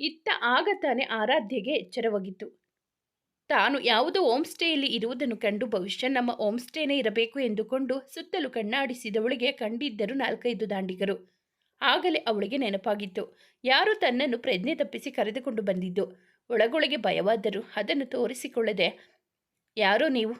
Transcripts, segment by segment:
ಇತ್ತ ಆಗ ತಾನೇ ಆರಾಧ್ಯಗೆ ಎಚ್ಚರವಾಗಿತ್ತು ತಾನು ಯಾವುದೋ ಹೋಮ್ ಸ್ಟೇಯಲ್ಲಿ ಇರುವುದನ್ನು ಕಂಡು ಭವಿಷ್ಯ ನಮ್ಮ ಹೋಮ್ ಸ್ಟೇನೇ ಇರಬೇಕು ಎಂದುಕೊಂಡು ಸುತ್ತಲೂ ಕಣ್ಣಾಡಿಸಿದವಳಿಗೆ ಕಂಡಿದ್ದರು ನಾಲ್ಕೈದು ದಾಂಡಿಗರು. ಆಗಲೇ ಅವಳಿಗೆ ನೆನಪಾಗಿತ್ತು. ಯಾರು ತನ್ನನ್ನು ಪ್ರಜ್ಞೆ ತಪ್ಪಿಸಿ ಕರೆದುಕೊಂಡು ಬಂದಿದ್ದು. ಒಳಗೊಳಗೆ ಭಯವಾದರೂ ಅದನ್ನು ತೋರಿಸಿಕೊಳ್ಳದೆ, ಯಾರೋ ನೀವು?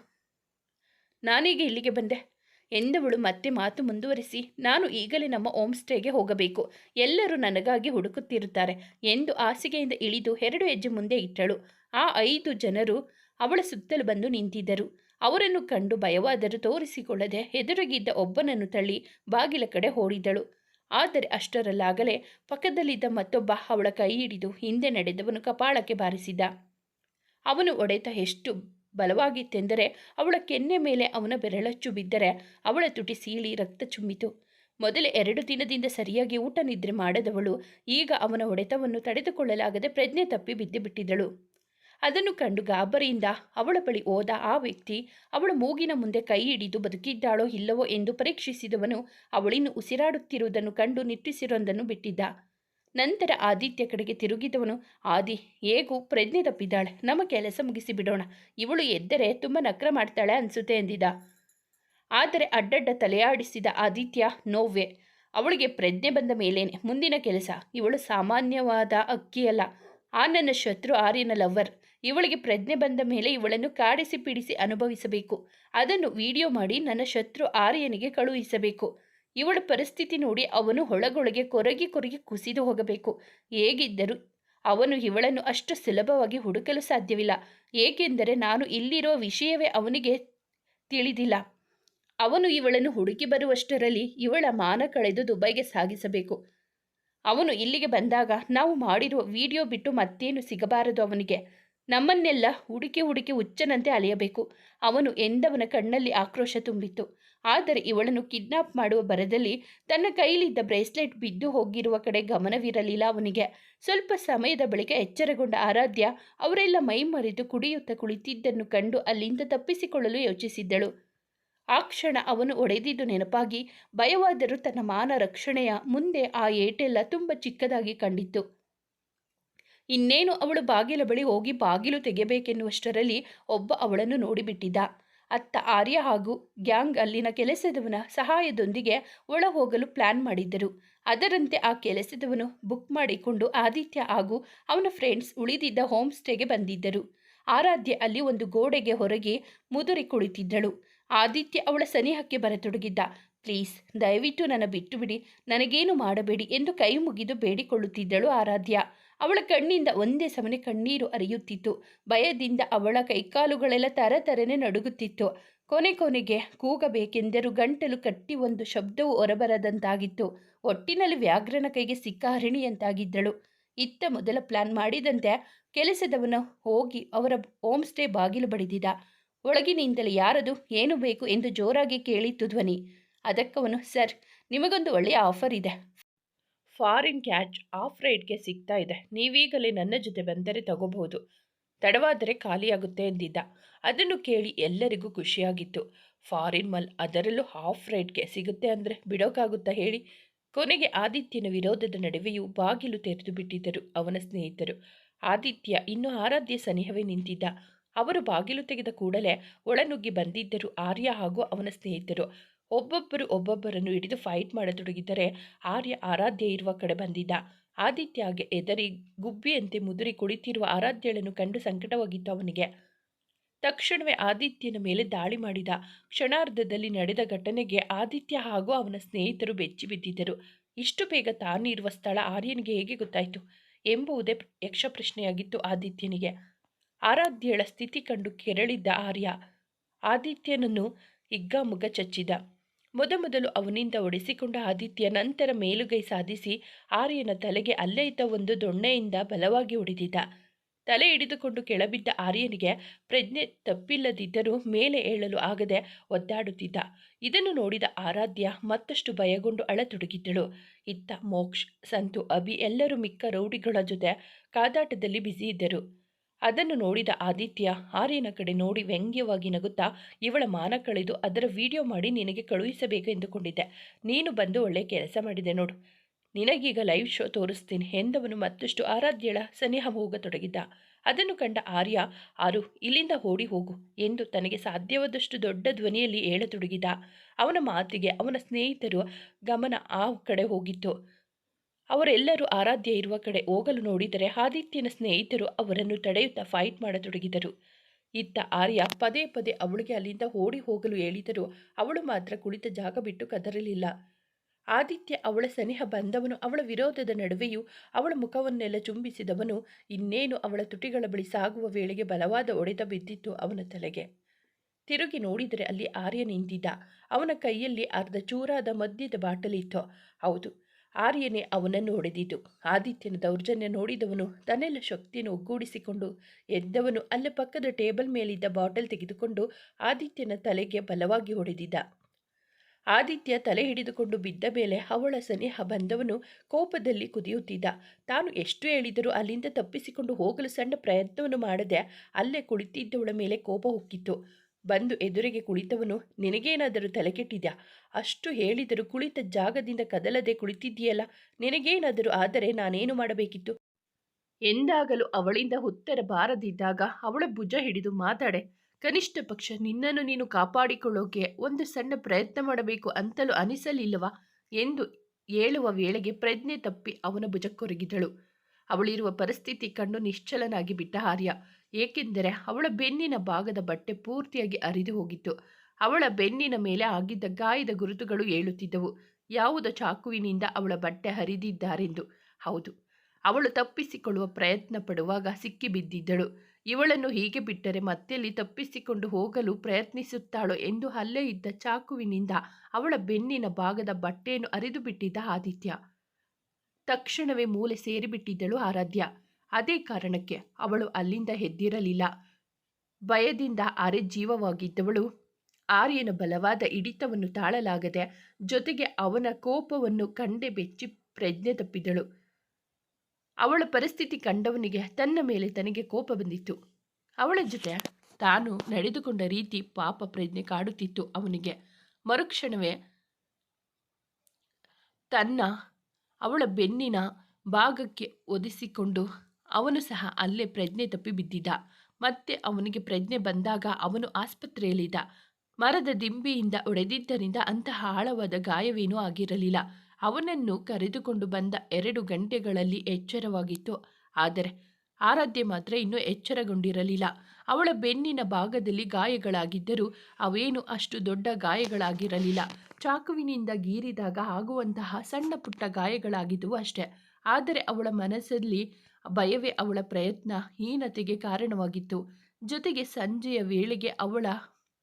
ನಾನೀಗ ಇಲ್ಲಿಗೆ ಬಂದೆ. ಎಂದವಳು ಮತ್ತೆ ಮಾತು ಮುಂದುವರಿಸಿ, ನಾನು ಈಗಲೇ ನಮ್ಮ ಹೋಮ್ ಸ್ಟೇಗೆ ಹೋಗಬೇಕು. ಎಲ್ಲರೂ ನನಗಾಗಿ ಹುಡುಕುತ್ತಿರುತ್ತಾರೆ ಎಂದು ಹಾಸಿಗೆಯಿಂದ ಇಳಿದು ಎರಡು ಹೆಜ್ಜೆ ಮುಂದೆ ಇಟ್ಟಳು. ಆ ಐದು ಜನರು ಅವಳ ಸುತ್ತಲೂ ಬಂದು ನಿಂತಿದ್ದರು. ಅವರನ್ನು ಕಂಡು ಭಯವಾದರೂ ತೋರಿಸಿಕೊಳ್ಳದೆ ಹೆದರುಗಿದ್ದ ಒಬ್ಬನನ್ನು ತಳ್ಳಿ ಬಾಗಿಲ ಕಡೆ ಓಡಿದಳು. ಆದರೆ ಅಷ್ಟರಲ್ಲಾಗಲೇ ಪಕ್ಕದಲ್ಲಿದ್ದ ಮತ್ತೊಬ್ಬ ಅವಳ ಕೈ ಹಿಡಿದು ಹಿಂದೆ ನಡೆದವನು ಕಪಾಳಕ್ಕೆ ಬಾರಿಸಿದ. ಅವನು ಒಡೆತ ಎಷ್ಟು ಬಲವಾಗಿತ್ತೆಂದರೆ ಅವಳ ಕೆನ್ನೆ ಮೇಲೆ ಅವನ ಬೆರಳಚ್ಚು ಬಿದ್ದರೆ ಅವಳ ತುಟಿ ಸೀಳಿ ರಕ್ತ ಚುಮ್ಮಿತು ಮೊದಲ ಎರಡು ದಿನದಿಂದ ಸರಿಯಾಗಿ ಊಟ ನಿದ್ರೆ ಮಾಡದವಳು, ಈಗ ಅವನ ಹೊಡೆತವನ್ನು ತಡೆದುಕೊಳ್ಳಲಾಗದೆ ಪ್ರಜ್ಞೆ ತಪ್ಪಿ ಬಿದ್ದುಬಿಟ್ಟಿದ್ದಳು ಅದನ್ನು ಕಂಡು ಗಾಬರಿಯಿಂದ ಅವಳ ಬಳಿ ಹೋದ ಆ ವ್ಯಕ್ತಿ, ಅವಳ ಮೂಗಿನ ಮುಂದೆ ಕೈ ಹಿಡಿದು ಬದುಕಿದ್ದಾಳೋ ಇಲ್ಲವೋ ಎಂದು ಪರೀಕ್ಷಿಸಿದವನು ಅವಳಿನ್ನು ಉಸಿರಾಡುತ್ತಿರುವುದನ್ನು ಕಂಡು ನಿಟ್ಟಿಸಿರೊಂದನ್ನು ಬಿಟ್ಟಿದ್ದ. ನಂತರ ಆದಿತ್ಯ ಕಡೆಗೆ ತಿರುಗಿದವನು, ಆದಿ, ಹೇಗೂ ಪ್ರಜ್ಞೆ ತಪ್ಪಿದ್ದಾಳೆ. ನಮ್ಮ ಕೆಲಸ ಮುಗಿಸಿ ಬಿಡೋಣ. ಇವಳು ಎದ್ದರೆ ತುಂಬ ನಕ್ರ ಮಾಡ್ತಾಳೆ ಅನಿಸುತ್ತೆ ಎಂದಿದ್ದ ಆದರೆ ಅಡ್ಡಡ್ಡ ತಲೆಯಾಡಿಸಿದ ಆದಿತ್ಯ ನೋವೆ ಅವಳಿಗೆ ಪ್ರಜ್ಞೆ ಬಂದ ಮೇಲೇನೆ. ಮುಂದಿನ ಕೆಲಸ. ಇವಳು ಸಾಮಾನ್ಯವಾದ ಅಕ್ಕಿಯಲ್ಲ ಆ ನನ್ನ ಶತ್ರು ಆರ್ಯನ ಲವ್ವರ್. ಇವಳಿಗೆ ಪ್ರಜ್ಞೆ ಬಂದ ಮೇಲೆ ಇವಳನ್ನು ಕಾಡಿಸಿ ಪಿಡಿಸಿ ಅನುಭವಿಸಬೇಕು. ಅದನ್ನು ವಿಡಿಯೋ ಮಾಡಿ ನನ್ನ ಶತ್ರು ಆರ್ಯನಿಗೆ ಕಳುಹಿಸಬೇಕು. ಇವಳ ಪರಿಸ್ಥಿತಿ ನೋಡಿ ಅವನು ಹೊಳಗೊಳಗೆ ಕೊರಗಿ ಕೊರಗಿ ಕುಸಿದು ಹೋಗಬೇಕು. ಹೇಗಿದ್ದರೂ ಅವನು ಇವಳನ್ನು ಅಷ್ಟು ಸುಲಭವಾಗಿ ಹುಡುಕಲು ಸಾಧ್ಯವಿಲ್ಲ. ಏಕೆಂದರೆ ನಾನು ಇಲ್ಲಿರೋ ವಿಷಯವೇ ಅವನಿಗೆ ತಿಳಿದಿಲ್ಲ. ಅವನು ಇವಳನ್ನು ಹುಡುಕಿ ಬರುವಷ್ಟರಲ್ಲಿ ಇವಳ ಮಾನ ಕಳೆದು ದುಬೈಗೆ ಸಾಗಿಸಬೇಕು. ಅವನು ಇಲ್ಲಿಗೆ ಬಂದಾಗ ನಾವು ಮಾಡಿರುವ ವಿಡಿಯೋ ಬಿಟ್ಟು ಮತ್ತೇನು ಸಿಗಬಾರದು ಅವನಿಗೆ. ನಮ್ಮನ್ನೆಲ್ಲ ಹುಡುಕಿ ಹುಡುಕಿ ಹುಚ್ಚನಂತೆ ಅಲೆಯಬೇಕು. ಅವನು ಎಂದವನ ಕಣ್ಣಲ್ಲಿ ಆಕ್ರೋಶ ತುಂಬಿತ್ತು. ಆದರೆ ಇವಳನ್ನು ಕಿಡ್ನಾಪ್ ಮಾಡುವ ಬರದಲ್ಲಿ ತನ್ನ ಕೈಲಿದ್ದ ಬ್ರೇಸ್ಲೆಟ್ ಬಿದ್ದು ಹೋಗಿರುವ ಕಡೆ ಗಮನವಿರಲಿಲ್ಲ ಅವನಿಗೆ. ಸ್ವಲ್ಪ ಸಮಯದ ಬಳಿಕ ಎಚ್ಚರಗೊಂಡ ಆರಾಧ್ಯ ಅವರೆಲ್ಲ ಮೈ ಮರೆತು ಕುಡಿಯುತ್ತಾ ಕುಳಿತಿದ್ದನ್ನು ಕಂಡು ಅಲ್ಲಿಂದ ತಪ್ಪಿಸಿಕೊಳ್ಳಲು ಯೋಚಿಸಿದ್ದಳು. ಆ ಕ್ಷಣ ಅವನು ಒಡೆದಿದ್ದು ನೆನಪಾಗಿ ಭಯವಾದರೂ ತನ್ನ ಮಾನ ರಕ್ಷಣೆಯ ಮುಂದೆ ಆ ಏಟೆಲ್ಲ ತುಂಬ ಚಿಕ್ಕದಾಗಿ ಕಂಡಿತ್ತು. ಇನ್ನೇನು ಅವಳು ಬಾಗಿಲ ಬಳಿ ಹೋಗಿ ಬಾಗಿಲು ತೆಗೆಯಬೇಕೆನ್ನುವಷ್ಟರಲ್ಲಿ ಒಬ್ಬ ಅವಳನ್ನು ನೋಡಿಬಿಟ್ಟಿದ್ದ. ಅತ್ತ ಆರ್ಯ ಹಾಗೂ ಗ್ಯಾಂಗ್ ಅಲ್ಲಿನ ಕೆಲಸದವನ ಸಹಾಯದೊಂದಿಗೆ ಒಳ ಹೋಗಲು ಪ್ಲಾನ್ ಮಾಡಿದ್ದರು. ಅದರಂತೆ ಆ ಕೆಲಸದವನು ಬುಕ್ ಮಾಡಿಕೊಂಡು ಆದಿತ್ಯ ಹಾಗೂ ಅವನ ಫ್ರೆಂಡ್ಸ್ ಉಳಿದಿದ್ದ ಹೋಮ್ ಸ್ಟೇಗೆ ಬಂದಿದ್ದರು. ಆರಾಧ್ಯ ಅಲ್ಲಿ ಒಂದು ಗೋಡೆಗೆ ಹೊರಗೆ ಮುದುರಿ ಕುಳಿತಿದ್ದಳು. ಆದಿತ್ಯ ಅವಳ ಸನಿಹಕ್ಕೆ ಬರತೊಡಗಿದ್ದ, ಪ್ಲೀಸ್, ದಯವಿಟ್ಟು ನನ್ನ ಬಿಟ್ಟುಬಿಡಿ ನನಗೇನು ಮಾಡಬೇಡಿ ಎಂದು ಕೈ ಮುಗಿದು ಬೇಡಿಕೊಳ್ಳುತ್ತಿದ್ದಳು ಆರಾಧ್ಯ. ಅವಳ ಕಣ್ಣಿಂದ ಒಂದೇ ಸಮನೆ ಕಣ್ಣೀರು ಅರಿಯುತ್ತಿತ್ತು. ಭಯದಿಂದ ಅವಳ ಕೈಕಾಲುಗಳೆಲ್ಲ ತರತರನೆ ನಡುಗುತ್ತಿತ್ತು. ಕೊನೆ ಕೊನೆಗೆ ಕೂಗಬೇಕೆಂದರೂ ಗಂಟಲು ಕಟ್ಟಿ ಒಂದು ಶಬ್ದವು ಹೊರಬರದಂತಾಗಿತ್ತು. ಒಟ್ಟಿನಲ್ಲಿ ವ್ಯಾಘ್ರನ ಕೈಗೆ ಸಿಕ್ಕ ಹರಿಣಿಯಂತಾಗಿದ್ದಳು ಇತ್ತ ಮೊದಲ ಪ್ಲಾನ್ ಮಾಡಿದಂತೆ ಕೆಲಸದವನು ಹೋಗಿ ಅವರ ಹೋಮ್ ಸ್ಟೇ ಬಾಗಿಲು ಬಡಿದಿದ. ಒಳಗಿನಿಂದಲೇ ಯಾರದು ಏನು ಬೇಕು ಎಂದು ಜೋರಾಗಿ ಕೇಳಿತ್ತು ಧ್ವನಿ. ಅದಕ್ಕವನು, ಸರ್, ನಿಮಗೊಂದು ಒಳ್ಳೆಯ ಆಫರ್ ಇದೆ. ಫಾರಿನ್ ಕ್ಯಾಚ್ ಆಫ್ ರೈಡ್ಗೆ ಸಿಗ್ತಾ ಇದೆ. ನೀವೀಗಲೇ ನನ್ನ ಜೊತೆ ಬಂದರೆ ತಗೋಬಹುದು. ತಡವಾದರೆ ಖಾಲಿಯಾಗುತ್ತೆ ಎಂದಿದ್ದ. ಅದನ್ನು ಕೇಳಿ ಎಲ್ಲರಿಗೂ ಖುಷಿಯಾಗಿತ್ತು. ಫಾರಿನ್ ಮಲ್ ಅದರಲ್ಲೂ ಹಾಫ್ ರೈಡ್ಗೆ ಸಿಗುತ್ತೆ ಅಂದರೆ ಬಿಡೋಕ್ಕಾಗುತ್ತಾ ಹೇಳಿ? ಕೊನೆಗೆ ಆದಿತ್ಯನ ವಿರೋಧದ ನಡುವೆಯೂ ಬಾಗಿಲು ತೆರೆದು ಬಿಟ್ಟಿದ್ದರು ಅವನ ಸ್ನೇಹಿತರು. ಆದಿತ್ಯ ಇನ್ನು ಆರಾಧ್ಯ ಸನಿಹವೇ ನಿಂತಿದ್ದ. ಅವರು ಬಾಗಿಲು ತೆಗೆದ ಕೂಡಲೇ ಒಳನುಗ್ಗಿ ಬಂದಿದ್ದರು ಆರ್ಯ ಹಾಗೂ ಅವನ ಸ್ನೇಹಿತರು. ಒಬ್ಬೊಬ್ಬರು ಒಬ್ಬೊಬ್ಬರನ್ನು ಹಿಡಿದು ಫೈಟ್ ಮಾಡತೊಡಗಿದ್ದರೆ ಆರ್ಯ ಆರಾಧ್ಯ ಇರುವ ಕಡೆ ಬಂದಿದ್ದ. ಆದಿತ್ಯಗೆ ಎದರಿ ಗುಬ್ಬಿಯಂತೆ ಮುದುರಿ ಕುಳಿತಿರುವ ಆರಾಧ್ಯಳನ್ನು ಕಂಡು ಸಂಕಟವಾಗಿತ್ತು ಅವನಿಗೆ. ತಕ್ಷಣವೇ ಆದಿತ್ಯನ ಮೇಲೆ ದಾಳಿ ಮಾಡಿದ. ಕ್ಷಣಾರ್ಧದಲ್ಲಿ ನಡೆದ ಘಟನೆಗೆ ಆದಿತ್ಯ ಹಾಗೂ ಅವನ ಸ್ನೇಹಿತರು ಬೆಚ್ಚಿ ಬಿದ್ದಿದ್ದರು. ಇಷ್ಟು ಬೇಗ ತಾನು ಇರುವ ಸ್ಥಳ ಆರ್ಯನಿಗೆ ಹೇಗೆ ಗೊತ್ತಾಯಿತು? ಎಂಬುದೇ ಯಕ್ಷ ಪ್ರಶ್ನೆಯಾಗಿತ್ತು ಆದಿತ್ಯನಿಗೆ. ಆರಾಧ್ಯಳ ಸ್ಥಿತಿ ಕಂಡು ಕೆರಳಿದ್ದ ಆರ್ಯ. ಆದಿತ್ಯನನ್ನು ಹಿಗ್ಗಾಮುಗ್ಗ ಚಚ್ಚಿದ. ಮೊದಮೊದಲು ಅವನಿಂದ ಒಡಿಸಿಕೊಂಡ ಆದಿತ್ಯ ನಂತರ ಮೇಲುಗೈ ಸಾಧಿಸಿ ಆರ್ಯನ ತಲೆಗೆ ಅಲ್ಲೇ ಇದ್ದ ಒಂದು ದೊಣ್ಣೆಯಿಂದ ಬಲವಾಗಿ ಹೊಡೆದಿದ್ದ. ತಲೆ ಹಿಡಿದುಕೊಂಡು ಕೆಳಬಿದ್ದ ಆರ್ಯನಿಗೆ ಪ್ರಜ್ಞೆ ತಪ್ಪಿಲ್ಲದಿದ್ದರೂ ಮೇಲೆ ಏಳಲು ಆಗದೆ ಒದ್ದಾಡುತ್ತಿದ್ದ. ಇದನ್ನು ನೋಡಿದ ಆರಾಧ್ಯ ಮತ್ತಷ್ಟು ಭಯಗೊಂಡು ಅಳತೊಡಗಿದ್ದಳು. ಇತ್ತ ಮೋಕ್ಷ್, ಸಂತು, ಅಭಿ ಎಲ್ಲರೂ ಮಿಕ್ಕ ರೌಡಿಗಳ ಜೊತೆ ಕಾದಾಟದಲ್ಲಿ ಬ್ಯುಸಿ ಇದ್ದರು ಅದನ್ನು ನೋಡಿದ ಆದಿತ್ಯ ಆರ್ಯನ ಕಡೆ ನೋಡಿ ವ್ಯಂಗ್ಯವಾಗಿ ನಗುತ್ತಾ, ಇವಳ ಮಾನ ಕಳೆದು ಅದರ ವಿಡಿಯೋ ಮಾಡಿ ನಿನಗೆ ಕಳುಹಿಸಬೇಕು ಎಂದುಕೊಂಡಿದ್ದೆ. ನೀನು ಬಂದು ಒಳ್ಳೆ ಕೆಲಸ ಮಾಡಿದೆ ನೋಡು. ನಿನಗೀಗ ಲೈವ್ ಶೋ ತೋರಿಸ್ತೀನಿ ಎಂದವನು ಮತ್ತಷ್ಟು ಆರಾಧ್ಯಳ ಸನಿಹ ಹೋಗತೊಡಗಿದ್ದ ಅದನ್ನು ಕಂಡ ಆರ್ಯ, ಆರು, ಇಲ್ಲಿಂದ ಓಡಿ ಹೋಗು ಎಂದು ತನಗೆ ಸಾಧ್ಯವಾದಷ್ಟು ದೊಡ್ಡ ಧ್ವನಿಯಲ್ಲಿ ಹೇಳತೊಡಗಿದ. ಅವನ ಮಾತಿಗೆ ಅವನ ಸ್ನೇಹಿತರು ಗಮನ ಆ ಕಡೆ ಹೋಗಿತ್ತು. ಅವರೆಲ್ಲರೂ ಆರಾಧ್ಯ ಇರುವ ಕಡೆ ಹೋಗಲು ನೋಡಿದರೆ ಆದಿತ್ಯನ ಸ್ನೇಹಿತರು ಅವರನ್ನು ತಡೆಯುತ್ತಾ ಫೈಟ್ ಮಾಡತೊಡಗಿದರು. ಇತ್ತ ಆರ್ಯ ಪದೇ ಪದೇ ಅವಳಿಗೆ ಅಲ್ಲಿಂದ ಓಡಿ ಹೋಗಲು ಹೇಳಿದರೂ ಅವಳು ಮಾತ್ರ ಕುಳಿತ ಜಾಗ ಬಿಟ್ಟು ಕದರಲಿಲ್ಲ. ಆದಿತ್ಯ ಅವಳ ಸನಿಹ ಬಂದವನು ಅವಳ ವಿರೋಧದ ನಡುವೆಯೂ ಅವಳ ಮುಖವನ್ನೆಲ್ಲ ಚುಂಬಿಸಿದವನು ಇನ್ನೇನು ಅವಳ ತುಟಿಗಳ ಬಳಿ ಸಾಗುವ ವೇಳೆಗೆ ಬಲವಾದ ಒಡೆತ ಬಿದ್ದಿತ್ತು ಅವನ ತಲೆಗೆ. ತಿರುಗಿ ನೋಡಿದರೆ ಅಲ್ಲಿ ಆರ್ಯ ನಿಂತಿದ್ದ. ಅವನ ಕೈಯಲ್ಲಿ ಅರ್ಧ ಚೂರಾದ ಮದ್ಯದ ಬಾಟಲಿತ್ತು. ಹೌದು ಆರ್ಯನೇ ಅವನನ್ನು ಹೊಡೆದಿದ್ದು ಆದಿತ್ಯನ ದೌರ್ಜನ್ಯ ನೋಡಿದವನು ತನ್ನೆಲ್ಲ ಶಕ್ತಿಯನ್ನು ಒಗ್ಗೂಡಿಸಿಕೊಂಡು ಎದ್ದವನು ಅಲ್ಲೇ ಪಕ್ಕದ ಟೇಬಲ್ ಮೇಲಿದ್ದ ಬಾಟಲ್ ತೆಗೆದುಕೊಂಡು ಆದಿತ್ಯನ ತಲೆಗೆ ಬಲವಾಗಿ ಹೊಡೆದಿದ್ದ. ಆದಿತ್ಯ ತಲೆ ಹಿಡಿದುಕೊಂಡು ಬಿದ್ದ ಮೇಲೆ ಅವಳ ಸನಿಹ ಬಂದವನು ಕೋಪದಲ್ಲಿ ಕುದಿಯುತ್ತಿದ್ದ. ತಾನು ಎಷ್ಟು ಹೇಳಿದರೂ ಅಲ್ಲಿಂದ ತಪ್ಪಿಸಿಕೊಂಡು ಹೋಗಲು ಸಣ್ಣ ಪ್ರಯತ್ನವನ್ನು ಮಾಡದೆ ಅಲ್ಲೇ ಕುಳಿತಿದ್ದವಳ ಮೇಲೆ ಕೋಪ ಹೊಕ್ಕಿತ್ತು. ಬಂದು ಎದುರಿಗೆ ಕುಳಿತವನು, ನಿನಗೇನಾದರೂ ತಲೆ ಕೆಟ್ಟಿದ್ಯಾ ಅಷ್ಟು ಹೇಳಿದರೂ ಕುಳಿತ ಜಾಗದಿಂದ ಕದಲದೆ ಕುಳಿತಿದ್ದೀಯಲ್ಲ, ನಿನಗೇನಾದರೂ ಆದರೆ ನಾನೇನು ಮಾಡಬೇಕಿತ್ತು? ಎಂದಾಗಲೂ ಅವಳಿಂದ ಉತ್ತರ ಬಾರದಿದ್ದಾಗ ಅವಳ ಭುಜ ಹಿಡಿದು ಮಾತಾಡೆ, ಕನಿಷ್ಠ ಪಕ್ಷ, ನಿನ್ನನ್ನು ನೀನು ಕಾಪಾಡಿಕೊಳ್ಳೋಕೆ ಒಂದು ಸಣ್ಣ ಪ್ರಯತ್ನ ಮಾಡಬೇಕು ಅಂತಲೂ ಅನಿಸಲಿಲ್ಲವಾ? ಎಂದು ಹೇಳುವ ವೇಳೆಗೆ ಪ್ರಜ್ಞೆ ತಪ್ಪಿ ಅವನ ಭುಜಕ್ಕೊರಗಿದಳು. ಅವಳಿರುವ ಪರಿಸ್ಥಿತಿ ಕಂಡು ನಿಶ್ಚಲನಾಗಿ ಬಿಟ್ಟ ಆರ್ಯ ಏಕೆಂದರೆ ಅವಳ ಬೆನ್ನಿನ ಭಾಗದ ಬಟ್ಟೆ ಪೂರ್ತಿಯಾಗಿ ಅರಿದು ಹೋಗಿತ್ತು. ಅವಳ ಬೆನ್ನಿನ ಮೇಲೆ ಆಗಿದ್ದ ಗಾಯದ ಗುರುತುಗಳು ಏಳುತ್ತಿದ್ದವು. ಯಾವುದೋ ಚಾಕುವಿನಿಂದ ಅವಳ ಬಟ್ಟೆ ಹರಿದಿದ್ದಾರೆಂದು. ಹೌದು, ಅವಳು ತಪ್ಪಿಸಿಕೊಳ್ಳುವ ಪ್ರಯತ್ನ ಪಡುವಾಗ ಸಿಕ್ಕಿಬಿದ್ದಿದ್ದಳು ಇವಳನ್ನು ಹೀಗೆ ಬಿಟ್ಟರೆ ಮತ್ತೆಲ್ಲಿ ತಪ್ಪಿಸಿಕೊಂಡು ಹೋಗಲು ಪ್ರಯತ್ನಿಸುತ್ತಾಳೋ ಎಂದು ಅಲ್ಲೇ ಇದ್ದ ಚಾಕುವಿನಿಂದ ಅವಳ ಬೆನ್ನಿನ ಭಾಗದ ಬಟ್ಟೆಯನ್ನು ಅರಿದು ಬಿಟ್ಟಿದ್ದ ಆದಿತ್ಯ. ತಕ್ಷಣವೇ ಮೂಲೆ ಸೇರಿಬಿಟ್ಟಿದ್ದಳು ಆರಾಧ್ಯ. ಅದೇ ಕಾರಣಕ್ಕೆ ಅವಳು ಅಲ್ಲಿಂದ ಹೆದ್ದಿರಲಿಲ್ಲ ಭಯದಿಂದ ಅರೆ ಜೀವವಾಗಿದ್ದವಳು. ಆರ್ಯನ ಬಲವಾದ ಹಿಡಿತವನ್ನು ತಾಳಲಾಗದೆ ಜೊತೆಗೆ ಅವನ ಕೋಪವನ್ನು ಕಂಡೆ ಬೆಚ್ಚಿ ಪ್ರಜ್ಞೆ ತಪ್ಪಿದಳು ಅವಳ ಪರಿಸ್ಥಿತಿ ಕಂಡವನಿಗೆ ತನ್ನ ಮೇಲೆ ತನಗೆ ಕೋಪ ಬಂದಿತ್ತು. ಅವಳ ಜೊತೆ ತಾನು ನಡೆದುಕೊಂಡ ರೀತಿ ಪಾಪ ಪ್ರಜ್ಞೆ ಕಾಡುತ್ತಿತ್ತು ಅವನಿಗೆ. ಮರುಕ್ಷಣವೇ ತನ್ನ ಅವಳ ಬೆನ್ನಿನ ಭಾಗಕ್ಕೆ ಒದಿಸಿಕೊಂಡು ಅವನು ಸಹ ಅಲ್ಲೇ ಪ್ರಜ್ಞೆ ತಪ್ಪಿ ಬಿದ್ದಿದ್ದ. ಮತ್ತೆ ಅವನಿಗೆ ಪ್ರಜ್ಞೆ ಬಂದಾಗ ಅವನು ಆಸ್ಪತ್ರೆಯಲ್ಲಿದ್ದ. ಮರದ ದಿಂಬಿಯಿಂದ ಒಡೆದಿದ್ದರಿಂದ ಅಂತಹ ಆಳವಾದ ಗಾಯವೇನೂ ಆಗಿರಲಿಲ್ಲ. ಅವನನ್ನು ಕರೆದುಕೊಂಡು ಬಂದ ಎರಡು ಗಂಟೆಗಳಲ್ಲಿ ಎಚ್ಚರವಾಗಿತ್ತು. ಆದರೆ ಆರಾಧ್ಯ ಮಾತ್ರ ಇನ್ನೂ ಎಚ್ಚರಗೊಂಡಿರಲಿಲ್ಲ. ಅವಳ ಬೆನ್ನಿನ ಭಾಗದಲ್ಲಿ ಗಾಯಗಳಾಗಿದ್ದರೂ ಅವೇನು ಅಷ್ಟು ದೊಡ್ಡ ಗಾಯಗಳಾಗಿರಲಿಲ್ಲ. ಚಾಕುವಿನಿಂದ ಗೀರಿದಾಗ ಆಗುವಂತಹ ಸಣ್ಣ ಪುಟ್ಟ ಗಾಯಗಳಾಗಿದ್ದವು ಅಷ್ಟೆ. ಆದರೆ ಅವಳ ಮನಸ್ಸಲ್ಲಿ ಭಯವೇ ಅವಳ ಪ್ರಯತ್ನ ಹೀನತೆಗೆ ಕಾರಣವಾಗಿತ್ತು. ಜೊತೆಗೆ ಸಂಜೆಯ ವೇಳೆಗೆ ಅವಳ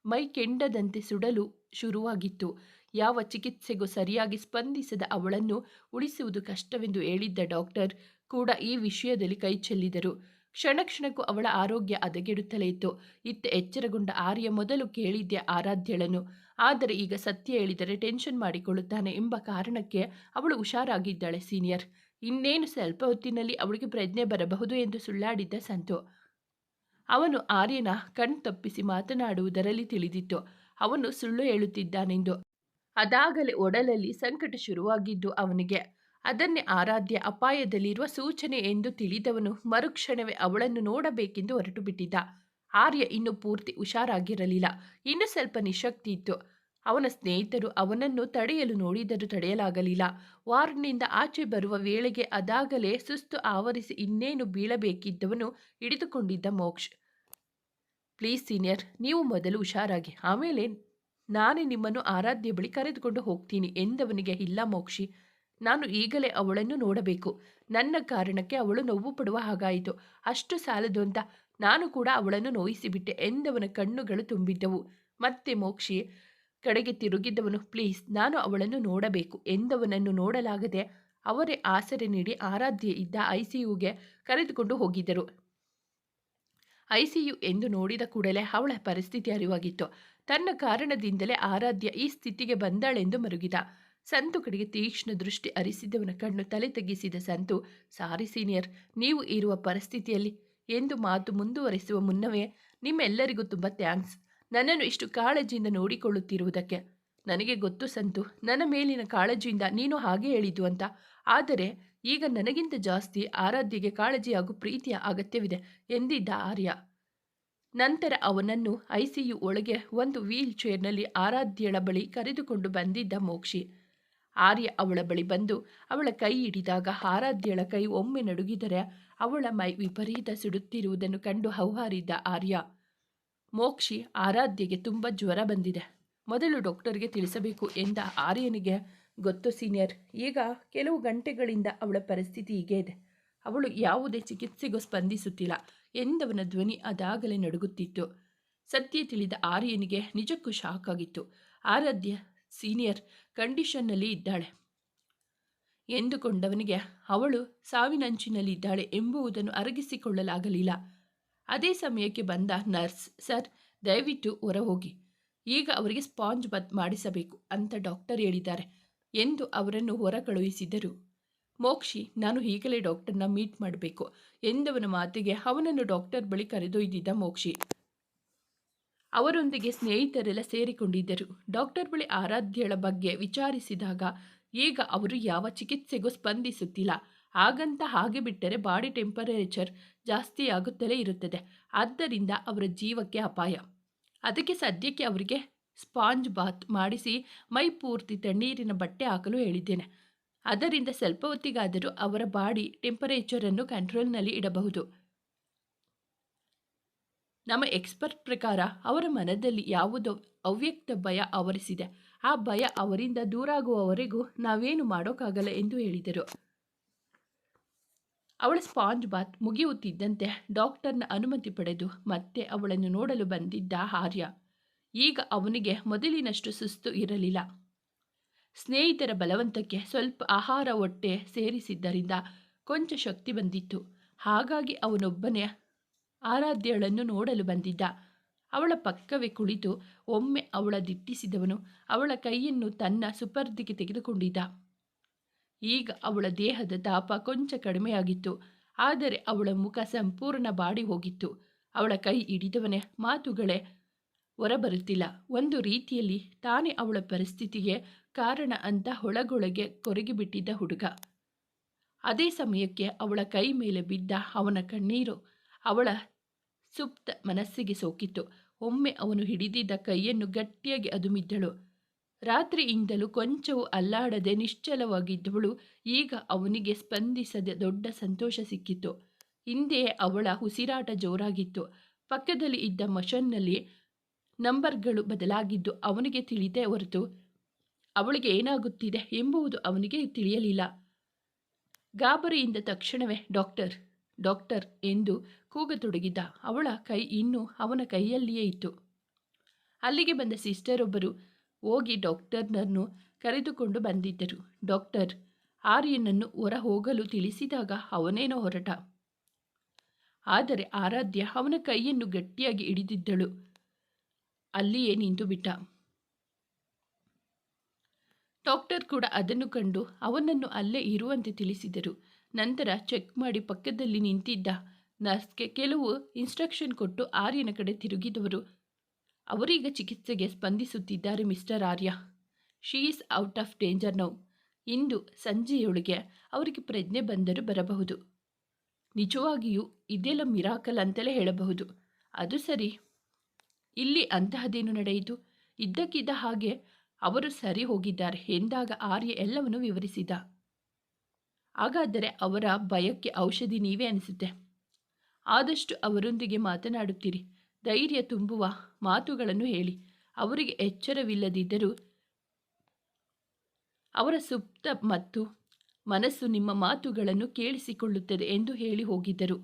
ಮೈ ಕೆಂಡದಂತೆ ಸುಡಲು ಶುರುವಾಗಿತ್ತು. ಯಾವ ಚಿಕಿತ್ಸೆಗೂ ಸರಿಯಾಗಿ ಸ್ಪಂದಿಸದ ಅವಳನ್ನು ಉಳಿಸುವುದು ಕಷ್ಟವೆಂದು ಹೇಳಿದ್ದ ಡಾಕ್ಟರ್ ಕೂಡ ಈ ವಿಷಯದಲ್ಲಿ ಕೈ ಚೆಲ್ಲಿದರು. ಕ್ಷಣ ಕ್ಷಣಕ್ಕೂ ಅವಳ ಆರೋಗ್ಯ ಹದಗೆಡುತ್ತಲೇ ಇತ್ತು. ಇತ್ತ ಎಚ್ಚರಗೊಂಡ ಆರ್ಯ ಮೊದಲು ಕೇಳಿದ್ದೆ ಆರಾಧ್ಯಳನು ಆದರೆ ಈಗ ಸತ್ಯ ಹೇಳಿದರೆ ಟೆನ್ಷನ್ ಮಾಡಿಕೊಳ್ಳುತ್ತಾನೆ ಎಂಬ ಕಾರಣಕ್ಕೆ ಅವಳು ಹುಷಾರಾಗಿದ್ದಾಳೆ ಸೀನಿಯರ್. ಇನ್ನೇನು ಸ್ವಲ್ಪ ಹೊತ್ತಿನಲ್ಲಿ ಅವಳಿಗೆ ಪ್ರಜ್ಞೆ ಬರಬಹುದು ಎಂದು ಸುಳ್ಳಾಡಿದ್ದ ಸಂತು. ಅವನು ಆರ್ಯನ ಕಣ್ ತಪ್ಪಿಸಿ ಮಾತನಾಡುವುದರಲ್ಲಿ ತಿಳಿದಿತ್ತು. ಅವನು ಸುಳ್ಳು ಹೇಳುತ್ತಿದ್ದಾನೆಂದು. ಅದಾಗಲೇ ಒಡಲಲ್ಲಿ ಸಂಕಟ ಶುರುವಾಗಿದ್ದು ಅವನಿಗೆ, ಅದನ್ನೇ ಆರಾಧ್ಯ ಅಪಾಯದಲ್ಲಿರುವ ಸೂಚನೆ ಎಂದು ತಿಳಿದವನು ಮರುಕ್ಷಣವೇ ಅವಳನ್ನು ನೋಡಬೇಕೆಂದು ಹೊರಟು ಆರ್ಯ ಇನ್ನು ಪೂರ್ತಿ ಹುಷಾರಾಗಿರಲಿಲ್ಲ. ಇನ್ನು ಸ್ವಲ್ಪ ನಿಶಕ್ತಿ ಇತ್ತು. ಅವನ ಸ್ನೇಹಿತರು ಅವನನ್ನು ತಡೆಯಲು ನೋಡಿದರೂ ತಡೆಯಲಾಗಲಿಲ್ಲ. ವಾರ್ಡ್ನಿಂದ ಆಚೆ ಬರುವ ವೇಳೆಗೆ ಅದಾಗಲೇ ಸುಸ್ತು ಆವರಿಸಿ ಇನ್ನೇನು ಬೀಳಬೇಕಿದ್ದವನು ಹಿಡಿದುಕೊಂಡಿದ್ದ ಮೋಕ್ಷ್. ಪ್ಲೀಸ್ ಸೀನಿಯರ್, ನೀವು ಮೊದಲು ಹುಷಾರಾಗಿ. ಆಮೇಲೆ ನಾನೇ ನಿಮ್ಮನ್ನು ಆರಾಧ್ಯ ಬಳಿ ಕರೆದುಕೊಂಡು ಹೋಗ್ತೀನಿ ಎಂದವನಿಗೆ, ಇಲ್ಲ ಮೋಕ್ಷಿ, ನಾನು ಈಗಲೇ ಅವಳನ್ನು ನೋಡಬೇಕು. ನನ್ನ ಕಾರಣಕ್ಕೆ ಅವಳು ನೋವು ಪಡುವ ಹಾಗಾಯಿತು. ಅಷ್ಟು ಸಾಲದು ಅಂತ ನಾನು ಕೂಡ ಅವಳನ್ನು ನೋಯಿಸಿಬಿಟ್ಟೆ ಎಂದವನ ಕಣ್ಣುಗಳು ತುಂಬಿದ್ದವು. ಮತ್ತೆ ಮೋಕ್ಷಿ ಕಡೆಗೆ ತಿರುಗಿದ್ದವನು ಪ್ಲೀಸ್, ನಾನು ಅವಳನ್ನು ನೋಡಬೇಕು. ಎಂದವನನ್ನು ನೋಡಲಾಗದೆ ಅವರೇ ಆಸರೆ ನೀಡಿ ಆರಾಧ್ಯ ಇದ್ದ ಐಸಿಯುಗೆ ಕರೆದುಕೊಂಡು ಹೋಗಿದ್ದರು. ಐಸಿಯು ಎಂದು ನೋಡಿದ ಕೂಡಲೇ ಅವಳ ಪರಿಸ್ಥಿತಿ ಅರಿವಾಗಿತ್ತು. ತನ್ನ ಕಾರಣದಿಂದಲೇ ಆರಾಧ್ಯ ಈ ಸ್ಥಿತಿಗೆ ಬಂದಾಳೆಂದು ಮರುಗಿದ. ಸಂತು ಕಡೆಗೆ ತೀಕ್ಷ್ಣ ದೃಷ್ಟಿ ಅರಿಸಿದವನ ಕಣ್ಣು ತಲೆ ತಗ್ಗಿಸಿದ ಸಂತು, ಸಾರಿ ಸೀನಿಯರ್, ನೀವು ಇರುವ ಪರಿಸ್ಥಿತಿಯಲ್ಲಿ ಎಂದು ಮಾತು ಮುಂದುವರಿಸುವ ಮುನ್ನವೇ ನಿಮ್ಮೆಲ್ಲರಿಗೂ ತುಂಬ ಥ್ಯಾಂಕ್ಸ್. ನನ್ನನ್ನು ಇಷ್ಟು ಕಾಳಜಿಯಿಂದ ನೋಡಿಕೊಳ್ಳುತ್ತಿರುವುದಕ್ಕೆ? ನನಗೆ ಗೊತ್ತು ಸಂತು, ನನ್ನ ಮೇಲಿನ ಕಾಳಜಿಯಿಂದ ನೀನು ಹಾಗೆ ಹೇಳಿದ್ದು ಅಂತ. ಆದರೆ ಈಗ ನನಗಿಂತ ಜಾಸ್ತಿ ಆರಾಧ್ಯಗೆ ಕಾಳಜಿ ಹಾಗೂ ಪ್ರೀತಿಯ ಅಗತ್ಯವಿದೆ ಎಂದಿದ್ದ ಆರ್ಯ. ನಂತರ ಅವನನ್ನು ಐಸಿಯು ಒಳಗೆ ಒಂದು ವೀಲ್ ಚೇರ್ನಲ್ಲಿ ಆರಾಧ್ಯಳ ಬಳಿ ಕರೆದುಕೊಂಡು ಬಂದಿದ್ದ ಮೋಕ್ಷಿ. ಆರ್ಯ ಅವಳ ಬಳಿ ಬಂದು ಅವಳ ಕೈ ಹಿಡಿದಾಗ ಆರಾಧ್ಯಳ ಕೈ ಒಮ್ಮೆ ನಡುಗಿದರೆ ಅವಳ ಮೈ ವಿಪರೀತ ಸುಡುತ್ತಿರುವುದನ್ನು ಕಂಡು ಹೌಹಾರಿದ್ದ ಆರ್ಯ. ಮೋಕ್ಷಿ ಆರಾಧ್ಯಗೆ ತುಂಬ ಜ್ವರ ಬಂದಿದೆ. ಮೊದಲು ಡಾಕ್ಟರ್ಗೆ ತಿಳಿಸಬೇಕು ಎಂದ ಆರ್ಯನಿಗೆ ಗೊತ್ತು ಸೀನಿಯರ್. ಈಗ ಕೆಲವು ಗಂಟೆಗಳಿಂದ ಅವಳ ಪರಿಸ್ಥಿತಿ ಹೀಗೆ ಇದೆ. ಅವಳು ಯಾವುದೇ ಚಿಕಿತ್ಸೆಗೂ ಸ್ಪಂದಿಸುತ್ತಿಲ್ಲ ಎಂದವನ ಧ್ವನಿ ಅದಾಗಲೇ ನಡುಗುತ್ತಿತ್ತು. ಸತ್ಯ ತಿಳಿದ ಆರ್ಯನಿಗೆ ನಿಜಕ್ಕೂ ಶಾಕ್ ಆಗಿತ್ತು. ಆರಾಧ್ಯ ಸೀನಿಯರ್ ಕಂಡೀಷನ್ನಲ್ಲಿ ಇದ್ದಾಳೆ. ಎಂದುಕೊಂಡವನಿಗೆ ಅವಳು ಸಾವಿನಂಚಿನಲ್ಲಿ ಇದ್ದಾಳೆ ಎಂಬುವುದನ್ನು ಅರಗಿಸಿಕೊಳ್ಳಲಾಗಲಿಲ್ಲ. ಅದೇ ಸಮಯಕ್ಕೆ ಬಂದ ನರ್ಸ್, ಸರ್, ದಯವಿಟ್ಟು ಹೊರ ಹೋಗಿ ಈಗ ಅವರಿಗೆ ಸ್ಪಾಂಜ್ ಬತ್ ಮಾಡಿಸಬೇಕು ಅಂತ ಡಾಕ್ಟರ್ ಹೇಳಿದ್ದಾರೆ ಎಂದು ಅವರನ್ನು ಹೊರ ಕಳುಹಿಸಿದರು ಮೋಕ್ಷಿ, ನಾನು ಈಗಲೇ ಡಾಕ್ಟರ್ನ ಮೀಟ್ ಮಾಡಬೇಕು ಎಂದವನ ಮಾತಿಗೆ ಅವನನ್ನು ಡಾಕ್ಟರ್ ಬಳಿ ಕರೆದೊಯ್ದಿದ್ದ ಮೋಕ್ಷಿ. ಅವರೊಂದಿಗೆ ಸ್ನೇಹಿತರೆಲ್ಲ ಸೇರಿಕೊಂಡಿದ್ದರು. ಡಾಕ್ಟರ್ ಬಳಿ ಆರಾಧ್ಯಳ ಬಗ್ಗೆ ವಿಚಾರಿಸಿದಾಗ ಈಗ ಅವರು ಯಾವ ಚಿಕಿತ್ಸೆಗೂ ಸ್ಪಂದಿಸುತ್ತಿಲ್ಲ. ಹಾಗಂತ ಹಾಗೆ ಬಿಟ್ಟರೆ ಬಾಡಿ ಟೆಂಪರೇಚರ್ ಜಾಸ್ತಿ ಆಗುತ್ತಲೇ ಇರುತ್ತದೆ. ಆದ್ದರಿಂದ ಅವರ ಜೀವಕ್ಕೆ ಅಪಾಯ. ಅದಕ್ಕೆ ಸದ್ಯಕ್ಕೆ ಅವರಿಗೆ ಸ್ಪಾಂಜ್ ಬಾತ್ ಮಾಡಿಸಿ ಮೈ ಪೂರ್ತಿ ತಣ್ಣೀರಿನ ಬಟ್ಟೆ ಹಾಕಲು ಹೇಳಿದ್ದೇನೆ. ಅದರಿಂದ ಸ್ವಲ್ಪ ಹೊತ್ತಿಗಾದರೂ ಅವರ ಬಾಡಿ ಟೆಂಪರೇಚರನ್ನು ಕಂಟ್ರೋಲ್ನಲ್ಲಿ ಇಡಬಹುದು. ನಮ್ಮ ಎಕ್ಸ್ಪರ್ಟ್ ಪ್ರಕಾರ ಅವರ ಮನದಲ್ಲಿ ಯಾವುದೋ ಅವ್ಯಕ್ತ ಭಯ ಆವರಿಸಿದೆ. ಆ ಭಯ ಅವರಿಂದ ದೂರಾಗುವವರೆಗೂ ನಾವೇನು ಮಾಡೋಕ್ಕಾಗಲ್ಲ ಎಂದು ಹೇಳಿದರು. ಅವಳ ಸ್ಪಾಂಜ್ ಬಾತ್ ಮುಗಿಯುತ್ತಿದ್ದಂತೆ ಡಾಕ್ಟರ್ನ ಅನುಮತಿ ಪಡೆದು ಮತ್ತೆ ಅವಳನ್ನು ನೋಡಲು ಬಂದಿದ್ದ ಆರ್ಯ. ಈಗ ಅವನಿಗೆ ಮೊದಲಿನಷ್ಟು ಸುಸ್ತು ಇರಲಿಲ್ಲ. ಸ್ನೇಹಿತರ ಬಲವಂತಕ್ಕೆ ಸ್ವಲ್ಪ ಆಹಾರ ಹೊಟ್ಟೆ ಸೇರಿಸಿದ್ದರಿಂದ ಕೊಂಚ ಶಕ್ತಿ ಬಂದಿತ್ತು. ಹಾಗಾಗಿ ಅವನೊಬ್ಬನೇ ಆರಾಧ್ಯಳನ್ನು ನೋಡಲು ಬಂದಿದ್ದ. ಅವಳ ಪಕ್ಕವೇ ಕುಳಿತು ಒಮ್ಮೆ ಅವಳ ದಿಟ್ಟಿಸಿದವನು ಅವಳ ಕೈಯನ್ನು ತನ್ನ ಸುಪರ್ದಿಗೆ ತೆಗೆದುಕೊಂಡಿದ್ದ. ಈಗ ಅವಳ ದೇಹದ ತಾಪ ಕೊಂಚ ಕಡಿಮೆಯಾಗಿತ್ತು. ಆದರೆ ಅವಳ ಮುಖ ಸಂಪೂರ್ಣ ಬಾಡಿ ಹೋಗಿತ್ತು. ಅವಳ ಕೈ ಹಿಡಿದವನೇ ಮಾತುಗಳೇ ಹೊರಬರುತ್ತಿಲ್ಲ. ಒಂದು ರೀತಿಯಲ್ಲಿ ತಾನೇ ಅವಳ ಪರಿಸ್ಥಿತಿಗೆ ಕಾರಣ ಅಂತ ಹೊಳಗೊಳಗೆ ಕೊರಗಿಬಿಟ್ಟಿದ್ದ ಹುಡುಗ. ಅದೇ ಸಮಯಕ್ಕೆ ಅವಳ ಕೈ ಮೇಲೆ ಬಿದ್ದ ಅವನ ಕಣ್ಣೀರು ಅವಳ ಸುಪ್ತ ಮನಸ್ಸಿಗೆ ಸೋಕಿತ್ತು. ಒಮ್ಮೆ ಅವನು ಹಿಡಿದಿದ್ದ ಕೈಯನ್ನು ಗಟ್ಟಿಯಾಗಿ ಅದುಮಿದ್ದಳು. ರಾತ್ರಿಯಿಂದಲೂ ಕೊಂಚವೂ ಅಲ್ಲಾಡದೆ ನಿಶ್ಚಲವಾಗಿದ್ದವಳು ಈಗ ಅವನಿಗೆ ಸ್ಪಂದಿಸದೆ ದೊಡ್ಡ ಸಂತೋಷ ಸಿಕ್ಕಿತು. ಹಿಂದೆಯೇ ಅವಳ ಉಸಿರಾಟ ಜೋರಾಗಿತ್ತು. ಪಕ್ಕದಲ್ಲಿ ಇದ್ದ ಮಷನ್ನಲ್ಲಿ ನಂಬರ್ಗಳು ಬದಲಾಗಿದ್ದು ಅವನಿಗೆ ತಿಳಿದೇ ಹೊರತು, ಅವಳಿಗೆ ಏನಾಗುತ್ತಿದೆ ಎಂಬುವುದು ಅವನಿಗೆ ತಿಳಿಯಲಿಲ್ಲ. ಗಾಬರಿಯಿಂದ ತಕ್ಷಣವೇ ಡಾಕ್ಟರ್ ಡಾಕ್ಟರ್ ಎಂದು ಕೂಗತೊಡಗಿದ್ದ ಅವಳ ಕೈ ಇನ್ನೂ ಅವನ ಕೈಯಲ್ಲಿಯೇ ಇತ್ತು. ಅಲ್ಲಿಗೆ ಬಂದ ಸಿಸ್ಟರ್ ಒಬ್ಬರು ಹೋಗಿ ಡಾಕ್ಟರ್ನನ್ನು ಕರೆದುಕೊಂಡು ಬಂದಿದ್ದರು. ಡಾಕ್ಟರ್ ಆರ್ಯನನ್ನು ಹೊರ ಹೋಗಲು ತಿಳಿಸಿದಾಗ ಅವನೇನೋ ಹೊರಟ. ಆದರೆ ಆರಾಧ್ಯ ಅವನ ಕೈಯನ್ನು ಗಟ್ಟಿಯಾಗಿ ಹಿಡಿದಿದ್ದಳು. ಅಲ್ಲಿಯೇ ನಿಂತು ಬಿಟ್ಟ. ಡಾಕ್ಟರ್ ಕೂಡ ಅದನ್ನು ಕಂಡು ಅವನನ್ನು ಅಲ್ಲೇ ಇರುವಂತೆ ತಿಳಿಸಿದರು. ನಂತರ ಚೆಕ್ ಮಾಡಿ ಪಕ್ಕದಲ್ಲಿ ನಿಂತಿದ್ದ ನರ್ಸ್ಗೆ ಕೆಲವು ಇನ್ಸ್ಟ್ರಕ್ಷನ್ ಕೊಟ್ಟು ಆರ್ಯನ ಕಡೆ ತಿರುಗಿದವರು. ಅವರೀಗ ಚಿಕಿತ್ಸೆಗೆ ಸ್ಪಂದಿಸುತ್ತಿದ್ದಾರೆ mister Arya. She is out of danger now. ಇಂದು ಸಂಜೆಯೊಳಗೆ ಅವರಿಗೆ ಪ್ರಜ್ಞೆ ಬಂದರೂ ಬರಬಹುದು. ನಿಜವಾಗಿಯೂ ಇದೆಲ್ಲ ಮಿರಾಕಲ್ ಅಂತಲೇ ಹೇಳಬಹುದು. ಅದು ಸರಿ. ಇಲ್ಲಿ ಅಂತಹದೇನು ನಡೆಯಿತು? ಇದ್ದಕ್ಕಿದ್ದ ಹಾಗೆ ಅವರು ಸರಿ ಹೋಗಿದ್ದಾರೆ ಎಂದಾಗ ಆರ್ಯ ಎಲ್ಲವನ್ನು ವಿವರಿಸಿದ. ಹಾಗಾದರೆ ಅವರ ಭಯಕ್ಕೆ ಔಷಧಿ ನೀವೇ ಅನಿಸುತ್ತೆ. ಆದಷ್ಟು ಅವರೊಂದಿಗೆ ಮಾತನಾಡುತ್ತೀರಿ. ಧೈರ್ಯ ತುಂಬುವ. ಮಾತುಗಳನ್ನು ಹೇಳಿ. ಅವರಿಗೆ ಎಚ್ಚರವಿಲ್ಲದಿದ್ದರೂ ಅವರ ಸುಪ್ತ ಮತ್ತು ಮನಸ್ಸು ನಿಮ್ಮ ಮಾತುಗಳನ್ನು ಕೇಳಿಸಿಕೊಳ್ಳುತ್ತದೆ ಎಂದು ಹೇಳಿ ಹೋಗಿದ್ದರು.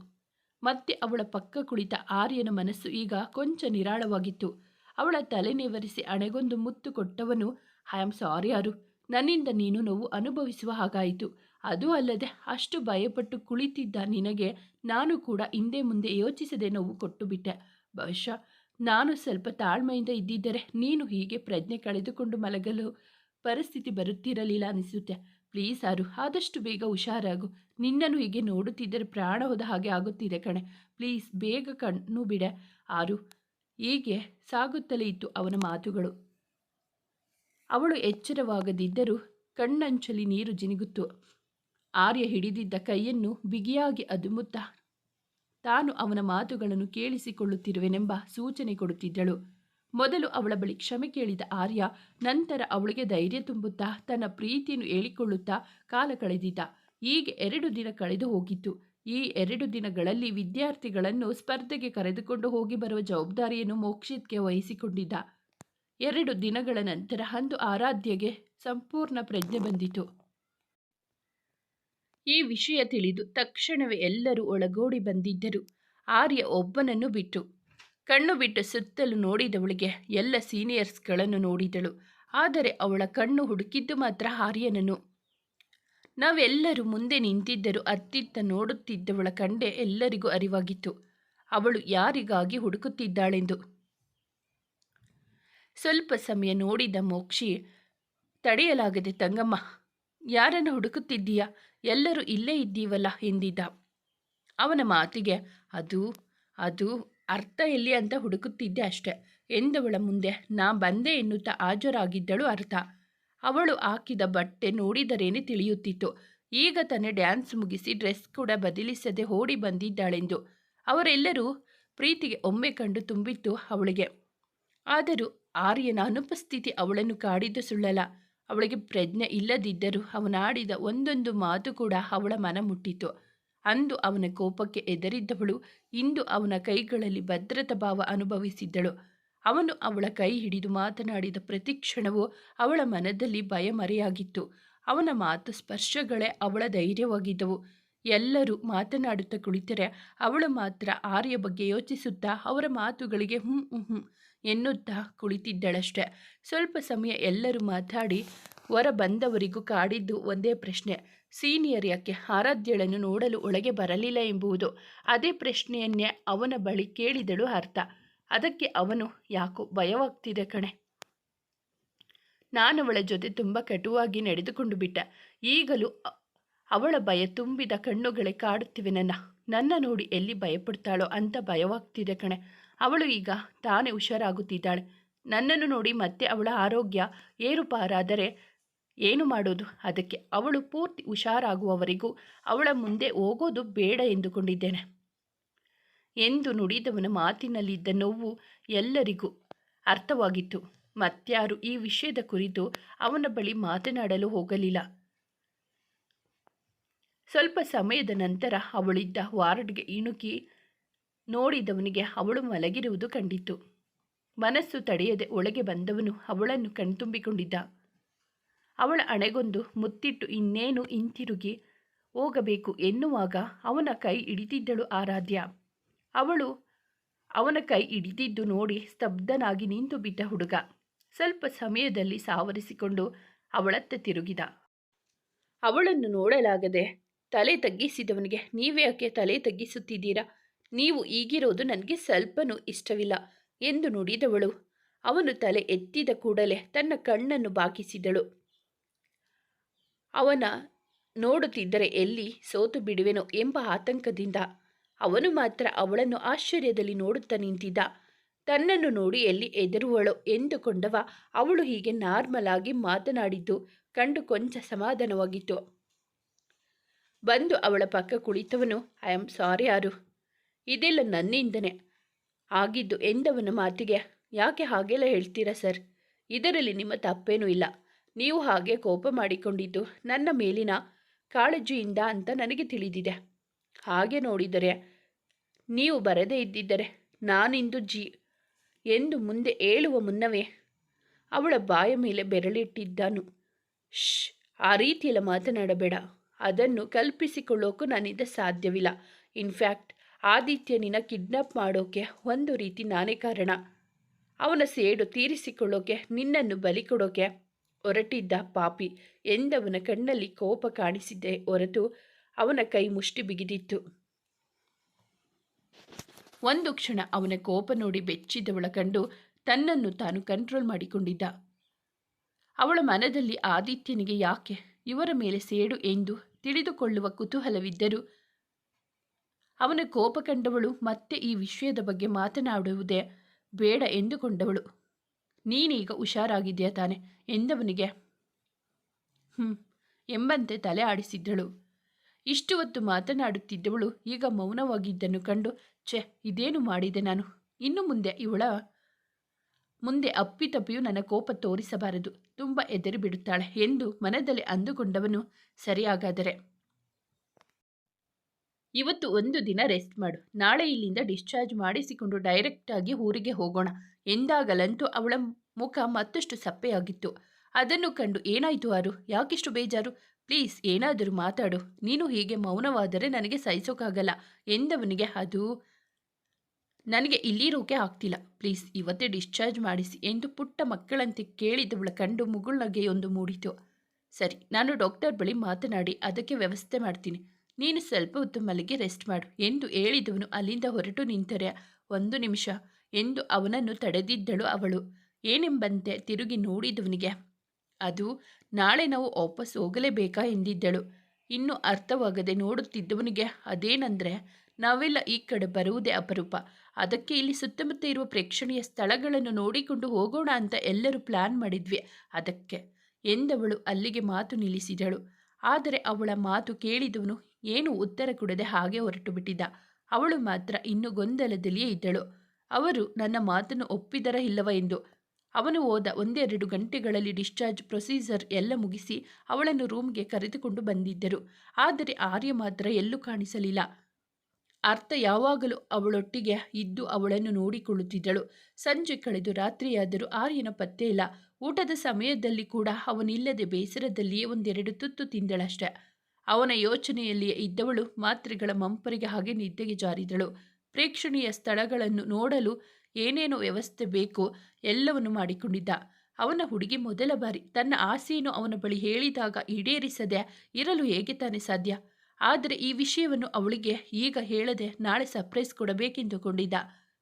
ಮತ್ತೆ ಅವಳ ಪಕ್ಕ ಕುಳಿತ ಆರ್ಯನ ಮನಸ್ಸು ಈಗ ಕೊಂಚ ನಿರಾಳವಾಗಿತ್ತು. ಅವಳ ತಲೆನೇವರಿಸಿ ಅಣೆಗೊಂದು ಮುತ್ತು ಕೊಟ್ಟವನು ಐ ಆಮ್ ಸಾರಿ ಯಾರು ನನ್ನಿಂದ ನೀನು ನೋವು ಅನುಭವಿಸುವ ಹಾಗಾಯಿತು. ಅದು ಅಲ್ಲದೆ ಅಷ್ಟು ಭಯಪಟ್ಟು ಕುಳಿತಿದ್ದ ನಿನಗೆ ನಾನು ಕೂಡ ಹಿಂದೆ ಮುಂದೆ ಯೋಚಿಸದೆ ನೋವು ಕೊಟ್ಟು ಬಿಟ್ಟೆ ಬಹುಶಃ ನಾನು ಸ್ವಲ್ಪ ತಾಳ್ಮೆಯಿಂದ ಇದ್ದಿದ್ದರೆ ನೀನು ಹೀಗೆ ಪ್ರಜ್ಞೆ ಕಳೆದುಕೊಂಡು ಮಲಗಲು ಪರಿಸ್ಥಿತಿ ಬರುತ್ತಿರಲಿಲ್ಲ ಅನಿಸುತ್ತೆ. ಪ್ಲೀಸ್ ಆರು, ಆದಷ್ಟು ಬೇಗ ಹುಷಾರಾಗು. ನಿನ್ನನ್ನು ಹೀಗೆ ನೋಡುತ್ತಿದ್ದರೆ ಪ್ರಾಣ ಹೋದ ಹಾಗೆ ಆಗುತ್ತಿದೆ ಕಣೆ. ಪ್ಲೀಸ್, ಬೇಗ ಕಣ್ಣು ಬಿಡೆ. ಆರು, ಹೀಗೆ ಸಾಗುತ್ತಲೇ ಇತ್ತು ಅವನ ಮಾತುಗಳು. ಅವಳು ಎಚ್ಚರವಾಗದಿದ್ದರೂ ಕಣ್ಣಂಚಲಿ ನೀರು ಜಿನುಗುತ್ತು. ಆರ್ಯ ಹಿಡಿದಿದ್ದ ಕೈಯನ್ನು ಬಿಗಿಯಾಗಿ ಅದುಮುತ್ತಾ ತಾನು ಅವನ ಮಾತುಗಳನ್ನು ಕೇಳಿಸಿಕೊಳ್ಳುತ್ತಿರುವೆನೆಂಬ ಸೂಚನೆ ಕೊಡುತ್ತಿದ್ದಳು. ಮೊದಲು ಅವಳ ಬಳಿ ಕ್ಷಮೆ ಕೇಳಿದ ಆರ್ಯ, ನಂತರ ಅವಳಿಗೆ ಧೈರ್ಯ ತುಂಬುತ್ತಾ ತನ್ನ ಪ್ರೀತಿಯನ್ನು ಹೇಳಿಕೊಳ್ಳುತ್ತಾ ಕಾಲ ಕಳೆದಿದ್ದ. ಹೀಗೆ ಎರಡು ದಿನ ಕಳೆದು ಹೋಗಿತ್ತು. ಈ ಎರಡು ದಿನಗಳಲ್ಲಿ ವಿದ್ಯಾರ್ಥಿಗಳನ್ನು ಸ್ಪರ್ಧೆಗೆ ಕರೆದುಕೊಂಡು ಹೋಗಿ ಬರುವ ಜವಾಬ್ದಾರಿಯನ್ನು ಮೋಕ್ಷಿತ್ಗೆ ವಹಿಸಿಕೊಂಡಿದ್ದ. ಎರಡು ದಿನಗಳ ನಂತರ ಅಂದು ಆರಾಧ್ಯಗೆ ಸಂಪೂರ್ಣ ಪ್ರಜ್ಞೆ ಬಂದಿತು. ಈ ವಿಷಯ ತಿಳಿದು ತಕ್ಷಣವೇ ಎಲ್ಲರೂ ಒಳಗೋಡಿ ಬಂದಿದ್ದರು. ಆರ್ಯ ಒಬ್ಬನನ್ನು ಬಿಟ್ಟು ಕಣ್ಣು ಬಿಟ್ಟು ಸುತ್ತಲೂ ನೋಡಿದವಳಿಗೆ ಎಲ್ಲ ಸೀನಿಯರ್ಸ್ಗಳನ್ನು ನೋಡಿದಳು. ಆದರೆ ಅವಳ ಕಣ್ಣು ಹುಡುಕಿದ್ದು ಮಾತ್ರ ಆರ್ಯನನು ನಾವೆಲ್ಲರೂ ಮುಂದೆ ನಿಂತಿದ್ದರೂ ಅತ್ತಿತ್ತ ನೋಡುತ್ತಿದ್ದವಳ ಕಂಡೆ ಎಲ್ಲರಿಗೂ ಅರಿವಾಗಿತ್ತು. ಅವಳು ಯಾರಿಗಾಗಿ ಹುಡುಕುತ್ತಿದ್ದಾಳೆಂದು. ಸ್ವಲ್ಪ ಸಮಯ ನೋಡಿದ ಮೋಕ್ಷಿ, ತಡೆಯಲಾಗದೆ, ತಂಗಮ್ಮ, ಯಾರನ್ನು ಹುಡುಕುತ್ತಿದ್ದೀಯಾ? ಎಲ್ಲರೂ ಇಲ್ಲೇ ಇದ್ದೀವಲ್ಲ ಎಂದಿದ್ದ. ಅವನ ಮಾತಿಗೆ, ಅದು ಅದು ಅರ್ಥ ಎಲ್ಲಿ ಅಂತ ಹುಡುಕುತ್ತಿದ್ದೆ ಅಷ್ಟೆ. ಎಂದವಳ ಮುಂದೆ ನಾ ಬಂದೆ ಎನ್ನುತ್ತಾ ಹಾಜರಾಗಿದ್ದಳು ಅರ್ಥ. ಅವಳು ಹಾಕಿದ ಬಟ್ಟೆ ನೋಡಿದರೇನೆ ತಿಳಿಯುತ್ತಿತ್ತು. ಈಗ ತಾನೇ ಡ್ಯಾನ್ಸ್ ಮುಗಿಸಿ ಡ್ರೆಸ್ ಕೂಡ ಬದಲಿಸದೆ ಓಡಿ ಬಂದಿದ್ದಾಳೆಂದು. ಅವರೆಲ್ಲರೂ ಪ್ರೀತಿಗೆ ಒಮ್ಮೆ ಕಂಡು ತುಂಬಿತ್ತು ಅವಳಿಗೆ. ಆದರೂ ಆರ್ಯನ ಅನುಪಸ್ಥಿತಿ ಅವಳನ್ನು ಕಾಡಿದ್ದು ಸುಳ್ಳಲ್ಲ. ಅವಳಿಗೆ ಪ್ರಜ್ಞೆ ಇಲ್ಲದಿದ್ದರೂ ಅವನಾಡಿದ ಒಂದೊಂದು ಮಾತು ಕೂಡ ಅವಳ ಮನ ಮುಟ್ಟಿತು. ಅಂದು ಅವನ ಕೋಪಕ್ಕೆ ಎದರಿದ್ದವಳು ಇಂದು ಅವನ ಕೈಗಳಲ್ಲಿ ಭದ್ರತಾ ಭಾವ ಅನುಭವಿಸಿದ್ದಳು. ಅವನು ಅವಳ ಕೈ ಹಿಡಿದು ಮಾತನಾಡಿದ ಪ್ರತಿ ಕ್ಷಣವೂ ಅವಳ ಮನದಲ್ಲಿ ಭಯ ಮರೆಯಾಗಿತ್ತು ಅವನ ಮಾತು ಸ್ಪರ್ಶಗಳೇ ಅವಳ ಧೈರ್ಯವಾಗಿದ್ದವು. ಎಲ್ಲರೂ ಮಾತನಾಡುತ್ತಾ ಕುಳಿತರೆ ಅವಳು ಮಾತ್ರ ಆರ್ಯ ಬಗ್ಗೆ ಯೋಚಿಸುತ್ತಾ ಅವರ ಮಾತುಗಳಿಗೆ ಹ್ಞೂ ಹ್ಞೂ ಎನ್ನುತ್ತಾ ಕುಳಿತಿದ್ದಳಷ್ಟೆ. ಸ್ವಲ್ಪ ಸಮಯ ಎಲ್ಲರೂ ಮಾತಾಡಿ, ಹೊರ ಬಂದವರಿಗೂ ಕಾಡಿದ್ದು ಒಂದೇ ಪ್ರಶ್ನೆ. ಸೀನಿಯರ್ ಯಾಕೆ ಆರಾಧ್ಯಳನ್ನು ನೋಡಲು ಒಳಗೆ ಬರಲಿಲ್ಲ ಎಂಬುವುದು. ಅದೇ ಪ್ರಶ್ನೆಯನ್ನೇ ಅವನ ಬಳಿ ಕೇಳಿದಳು ಅರ್ಥ. ಅದಕ್ಕೆ ಅವನು, ಯಾಕೋ ಭಯವಾಗ್ತಿದೆ ಕಣೆ. ನಾನು ಅವಳ ಜೊತೆ ತುಂಬ ಕಟುವಾಗಿ ನಡೆದುಕೊಂಡು ಬಿಟ್ಟ. ಈಗಲೂ ಅವಳ ಭಯ ತುಂಬಿದ ಕಣ್ಣುಗಳೇ ಕಾಡುತ್ತಿವೆ ನನ್ನ. ನನ್ನ ನೋಡಿ ಎಲ್ಲಿ ಭಯಪಡ್ತಾಳೋ ಅಂತ ಭಯವಾಗ್ತಿದೆ ಕಣೆ. ಅವಳು ಈಗ ತಾನೇ ಹುಷಾರಾಗುತ್ತಿದ್ದಾಳೆ. ನನ್ನನ್ನು ನೋಡಿ ಮತ್ತೆ ಅವಳ ಆರೋಗ್ಯ ಏರುಪಾರಾದರೆ ಏನು ಮಾಡೋದು? ಅದಕ್ಕೆ ಅವಳು ಪೂರ್ತಿ ಹುಷಾರಾಗುವವರೆಗೂ ಅವಳ ಮುಂದೆ ಹೋಗೋದು ಬೇಡ ಎಂದುಕೊಂಡಿದ್ದೇನೆ. ಎಂದು ನುಡಿದವನ ಮಾತಿನಲ್ಲಿದ್ದ ನೋವು ಎಲ್ಲರಿಗೂ ಅರ್ಥವಾಗಿತ್ತು. ಮತ್ಯಾರು ಈ ವಿಷಯದ ಕುರಿತು ಅವನ ಬಳಿ ಮಾತನಾಡಲು ಹೋಗಲಿಲ್ಲ. ಸ್ವಲ್ಪ ಸಮಯದ ನಂತರ ಅವಳಿದ್ದ ವಾರ್ಡ್ಗೆ ಇಣುಕಿ ನೋಡಿದವನಿಗೆ ಅವಳು ಮಲಗಿರುವುದು ಕಂಡಿತು. ಮನಸ್ಸು ತಡೆಯದೆ ಒಳಗೆ ಬಂದವನು ಅವಳನ್ನು ಕಣ್ತುಂಬಿಕೊಂಡಿದ್ದ. ಅವಳ ಅಣೆಗೊಂದು ಮುತ್ತಿಟ್ಟು ಇನ್ನೇನು ಹಿಂತಿರುಗಿ ಹೋಗಬೇಕು ಎನ್ನುವಾಗ ಅವನ ಕೈ ಹಿಡಿದಿದ್ದಳು ಆರಾಧ್ಯ. ಅವಳು ಅವನ ಕೈ ಹಿಡಿದಿದ್ದು ನೋಡಿ ಸ್ತಬ್ಧನಾಗಿ ನಿಂತು ಬಿಟ್ಟ ಹುಡುಗ. ಸ್ವಲ್ಪ ಸಮಯದಲ್ಲಿ ಸಾವರಿಸಿಕೊಂಡು ಅವಳತ್ತ ತಿರುಗಿದ. ಅವಳನ್ನು ನೋಡಲಾಗದೆ ತಲೆ ತಗ್ಗಿಸಿದವನಿಗೆ ನೀವೇ ನೀವ್ಯಾಕೆ ತಲೆ ತಗ್ಗಿಸುತ್ತಿದ್ದೀರಾ? ನೀವು ಈಗಿರೋದು ನನಗೆ ಸ್ವಲ್ಪನೂ ಇಷ್ಟವಿಲ್ಲ, ಎಂದು ನುಡಿದವಳು. ಅವನು ತಲೆ ಎತ್ತಿದ ಕೂಡಲೇ ತನ್ನ ಕಣ್ಣನ್ನು ಬಾಕಿಸಿದಳು. ಅವನ ನೋಡುತ್ತಿದ್ದರೆ ಎಲ್ಲಿ ಸೋತು ಬಿಡುವೆನೋ ಎಂಬ ಆತಂಕದಿಂದ ಅವನು ಮಾತ್ರ ಅವಳನ್ನು ಆಶ್ಚರ್ಯದಲ್ಲಿ ನೋಡುತ್ತಾ ನಿಂತಿದ್ದ. ತನ್ನನ್ನು ನೋಡಿ ಎಲ್ಲಿ ಎದುರುವಳೋ ಎಂದುಕೊಂಡವ ಅವಳು ಹೀಗೆ ನಾರ್ಮಲ್ ಆಗಿ ಮಾತನಾಡಿದ್ದು ಕಂಡು ಕೊಂಚ ಸಮಾಧಾನವಾಗಿತ್ತು. ಬಂದು ಅವಳ ಪಕ್ಕ ಕುಳಿತವನು ಐ ಆಮ್ ಸಾರಿ ಯಾರು ಇದೆಲ್ಲ ನನ್ನಿಂದನೇ. ಆಗಿದ್ದು ಎಂದವನ ಮಾತಿಗೆ? ಯಾಕೆ ಹಾಗೆಲ್ಲ ಹೇಳ್ತೀರಾ ಸರ್? ಇದರಲ್ಲಿ ನಿಮ್ಮ ತಪ್ಪೇನೂ ಇಲ್ಲ. ನೀವು ಹಾಗೆ ಕೋಪ ಮಾಡಿಕೊಂಡಿದ್ದು ನನ್ನ ಮೇಲಿನ ಕಾಳಜಿಯಿಂದ ಅಂತ ನನಗೆ ತಿಳಿದಿದೆ. ಹಾಗೆ ನೋಡಿದರೆ ನೀವು ಬರದೇ ಇದ್ದಿದ್ದರೆ ನಾನಿಂದು ಜಿ ಎಂದು ಮುಂದೆ ಏಳುವ ಮುನ್ನವೇ ಅವಳ ಬಾಯ ಮೇಲೆ ಬೆರಳಿಟ್ಟಿದ್ದಾನು. ಶ್ ಆ ರೀತಿಯೆಲ್ಲ ಮಾತನಾಡಬೇಡ. ಅದನ್ನು ಕಲ್ಪಿಸಿಕೊಳ್ಳೋಕ್ಕೂ ನನ್ನಿಂದ ಸಾಧ್ಯವಿಲ್ಲ. ಇನ್ಫ್ಯಾಕ್ಟ್ ಆದಿತ್ಯನಿನ ಕಿಡ್ನಾಪ್ ಮಾಡೋಕೆ ಒಂದು ರೀತಿ ನಾನೇ ಕಾರಣ. ಅವನ ಸೇಡು ತೀರಿಸಿಕೊಳ್ಳೋಕೆ, ನಿನ್ನನ್ನು ಬಲಿ ಕೊಡೋಕೆ ಹೊರಟಿದ್ದ ಪಾಪಿ ಎಂದವನ ಕಣ್ಣಲ್ಲಿ ಕೋಪ ಕಾಣಿಸಿದ್ದೆ ಹೊರತು ಅವನ ಕೈ ಮುಷ್ಟಿ ಬಿಗಿದಿತ್ತು. ಒಂದು ಕ್ಷಣ ಅವನ ಕೋಪ ನೋಡಿ ಬೆಚ್ಚಿದವಳ ಕಂಡು ತನ್ನನ್ನು ತಾನು ಕಂಟ್ರೋಲ್ ಮಾಡಿಕೊಂಡಿದ್ದ. ಅವಳ ಮನದಲ್ಲಿ ಆದಿತ್ಯನಿಗೆ ಯಾಕೆ ಇವರ ಮೇಲೆ ಸೇಡು ಎಂದು ತಿಳಿದುಕೊಳ್ಳುವ ಕುತೂಹಲವಿದ್ದರೂ ಅವನ ಕೋಪ ಕಂಡವಳು ಮತ್ತೆ ಈ ವಿಷಯದ ಬಗ್ಗೆ ಮಾತನಾಡುವುದೇ ಬೇಡ ಎಂದುಕೊಂಡವಳು. ನೀನೀಗ ಹುಷಾರಾಗಿದೆಯಾ ತಾನೆ ಎಂದವನಿಗೆ. ಹ್ಞೂ ಎಂಬಂತೆ ತಲೆ ಆಡಿಸಿದ್ದಳು. ಇಷ್ಟು ಹೊತ್ತು ಮಾತನಾಡುತ್ತಿದ್ದವಳು ಈಗ ಮೌನವಾಗಿದ್ದನ್ನು ಕಂಡು, ಛೆ, ಇದೇನು ಮಾಡಿದೆ ನಾನು? ಇನ್ನು ಮುಂದೆ ಇವಳ ಮುಂದೆ ಅಪ್ಪಿತಪ್ಪಿಯು ನನ್ನ ಕೋಪ ತೋರಿಸಬಾರದು, ತುಂಬ ಎದರಿ ಬಿಡುತ್ತಾಳೆ ಎಂದು ಮನದಲ್ಲಿ ಅಂದುಕೊಂಡವನು ಸರಿಯಾಗಾದರೆ ಇವತ್ತು ಒಂದು ದಿನ ರೆಸ್ಟ್ ಮಾಡು. ನಾಳೆ ಇಲ್ಲಿಂದ ಡಿಸ್ಚಾರ್ಜ್ ಮಾಡಿಸಿಕೊಂಡು ಡೈರೆಕ್ಟಾಗಿ ಊರಿಗೆ ಹೋಗೋಣ. ಎಂದಾಗಲಂತೂ ಅವಳ ಮುಖ ಮತ್ತಷ್ಟು ಸಪ್ಪೆಯಾಗಿತ್ತು. ಅದನ್ನು ಕಂಡು ಏನಾಯಿತು ಆರು? ಯಾಕಿಷ್ಟು ಬೇಜಾರು? ಪ್ಲೀಸ್ ಏನಾದರೂ ಮಾತಾಡು. ನೀನು ಹೀಗೆ ಮೌನವಾದರೆ ನನಗೆ ಸಹಿಸೋಕ್ಕಾಗಲ್ಲ ಎಂದವನಿಗೆ ಅದು ನನಗೆ ಇಲ್ಲಿರೋಕೆ ಆಗ್ತಿಲ್ಲ. ಪ್ಲೀಸ್ ಇವತ್ತೇ ಡಿಸ್ಚಾರ್ಜ್ ಮಾಡಿಸಿ ಎಂದು ಪುಟ್ಟ ಮಕ್ಕಳಂತೆ ಕೇಳಿದವಳ ಕಂಡು ಮುಗುಳ್ನಗೆಯೊಂದು ಮೂಡಿತು. ಸರಿ, ನಾನು ಡಾಕ್ಟರ್ ಬಳಿ ಮಾತನಾಡಿ ಅದಕ್ಕೆ ವ್ಯವಸ್ಥೆ ಮಾಡ್ತೀನಿ. ನೀನು ಸ್ವಲ್ಪ ಹೊತ್ತು ಮಲಗಿ ರೆಸ್ಟ್ ಮಾಡು ಎಂದು ಹೇಳಿದವನು ಅಲ್ಲಿಂದ ಹೊರಟು ನಿಂತರೆ. ಒಂದು ನಿಮಿಷ ಎಂದು ಅವನನ್ನು ತಡೆದಿದ್ದಳು ಅವಳು. ಏನೆಂಬಂತೆ ತಿರುಗಿ ನೋಡಿದವನಿಗೆ. ಅದು ನಾಳೆ ನಾವು ವಾಪಸ್ ಹೋಗಲೇಬೇಕಾ ಎಂದಿದ್ದಳು. ಇನ್ನೂ ಅರ್ಥವಾಗದೆ ನೋಡುತ್ತಿದ್ದವನಿಗೆ ಅದೇನೆಂದರೆ, ನಾವೆಲ್ಲ ಈ ಕಡೆ ಬರುವುದೇ ಅಪರೂಪ. ಅದಕ್ಕೆ ಇಲ್ಲಿ ಸುತ್ತಮುತ್ತ ಇರುವ ಪ್ರೇಕ್ಷಣೀಯ ಸ್ಥಳಗಳನ್ನು ನೋಡಿಕೊಂಡು ಹೋಗೋಣ ಅಂತ ಎಲ್ಲರೂ ಪ್ಲಾನ್ ಮಾಡಿದ್ವಿ. ಅದಕ್ಕೆ ಎಂದವಳು ಅಲ್ಲಿಗೆ ಮಾತು ನಿಲ್ಲಿಸಿದಳು. ಆದರೆ ಅವಳ ಮಾತು ಕೇಳಿದವನು ಏನು ಉತ್ತರ ಕೊಡದೆ ಹಾಗೆ ಹೊರಟು ಬಿಟ್ಟಿದ್ದ ಅವಳು ಮಾತ್ರ ಇನ್ನು ಗೊಂದಲದಲ್ಲಿಯೇ ಇದ್ದಳು. ಅವರು ನನ್ನ ಮಾತನ್ನು ಒಪ್ಪಿದರ ಇಲ್ಲವ ಎಂದು. ಅವನು ಹೋದ ಒಂದೆರಡು ಗಂಟೆಗಳಲ್ಲಿ ಡಿಸ್ಚಾರ್ಜ್ ಪ್ರೊಸೀಜರ್ ಎಲ್ಲ ಮುಗಿಸಿ ಅವಳನ್ನು ರೂಮ್ಗೆ ಕರೆದುಕೊಂಡು ಬಂದಿದ್ದರು. ಆದರೆ ಆರ್ಯ ಮಾತ್ರ ಎಲ್ಲೂ ಕಾಣಿಸಲಿಲ್ಲ. ಅರ್ಥ ಯಾವಾಗಲೂ ಅವಳೊಟ್ಟಿಗೆ ಇದ್ದು ಅವಳನ್ನು ನೋಡಿಕೊಳ್ಳುತ್ತಿದ್ದಳು. ಸಂಜೆ ಕಳೆದು ರಾತ್ರಿಯಾದರೂ ಆರ್ಯನ ಪತ್ತೆ ಇಲ್ಲ. ಊಟದ ಸಮಯದಲ್ಲಿ ಕೂಡ ಅವನಿಲ್ಲದೆ ಬೇಸರದಲ್ಲಿಯೇ ಒಂದೆರಡು ತುತ್ತು ತಿಂದಳಷ್ಟೆ. ಅವನ ಯೋಚನೆಯಲ್ಲಿಯೇ ಇದ್ದವಳು ಮಾತ್ರೆಗಳ ಮಂಪರಿಗೆ ಹಾಗೆ ನಿದ್ದೆಗೆ ಜಾರಿದಳು. ಪ್ರೇಕ್ಷಣೀಯ ಸ್ಥಳಗಳನ್ನು ನೋಡಲು ಏನೇನು ವ್ಯವಸ್ಥೆ ಬೇಕೋ ಎಲ್ಲವನ್ನು ಮಾಡಿಕೊಂಡಿದ್ದ. ಅವನ ಹುಡುಗಿ ಮೊದಲ ಬಾರಿ ತನ್ನ ಆಸೆಯನ್ನು ಅವನ ಬಳಿ ಹೇಳಿದಾಗ ಈಡೇರಿಸದೆ ಇರಲು ಹೇಗೆ ತಾನೇ ಸಾಧ್ಯ? ಆದರೆ ಈ ವಿಷಯವನ್ನು ಅವಳಿಗೆ ಈಗ ಹೇಳದೆ ನಾಳೆ ಸರ್ಪ್ರೈಸ್ ಕೊಡಬೇಕೆಂದುಕೊಂಡಿದ್ದ.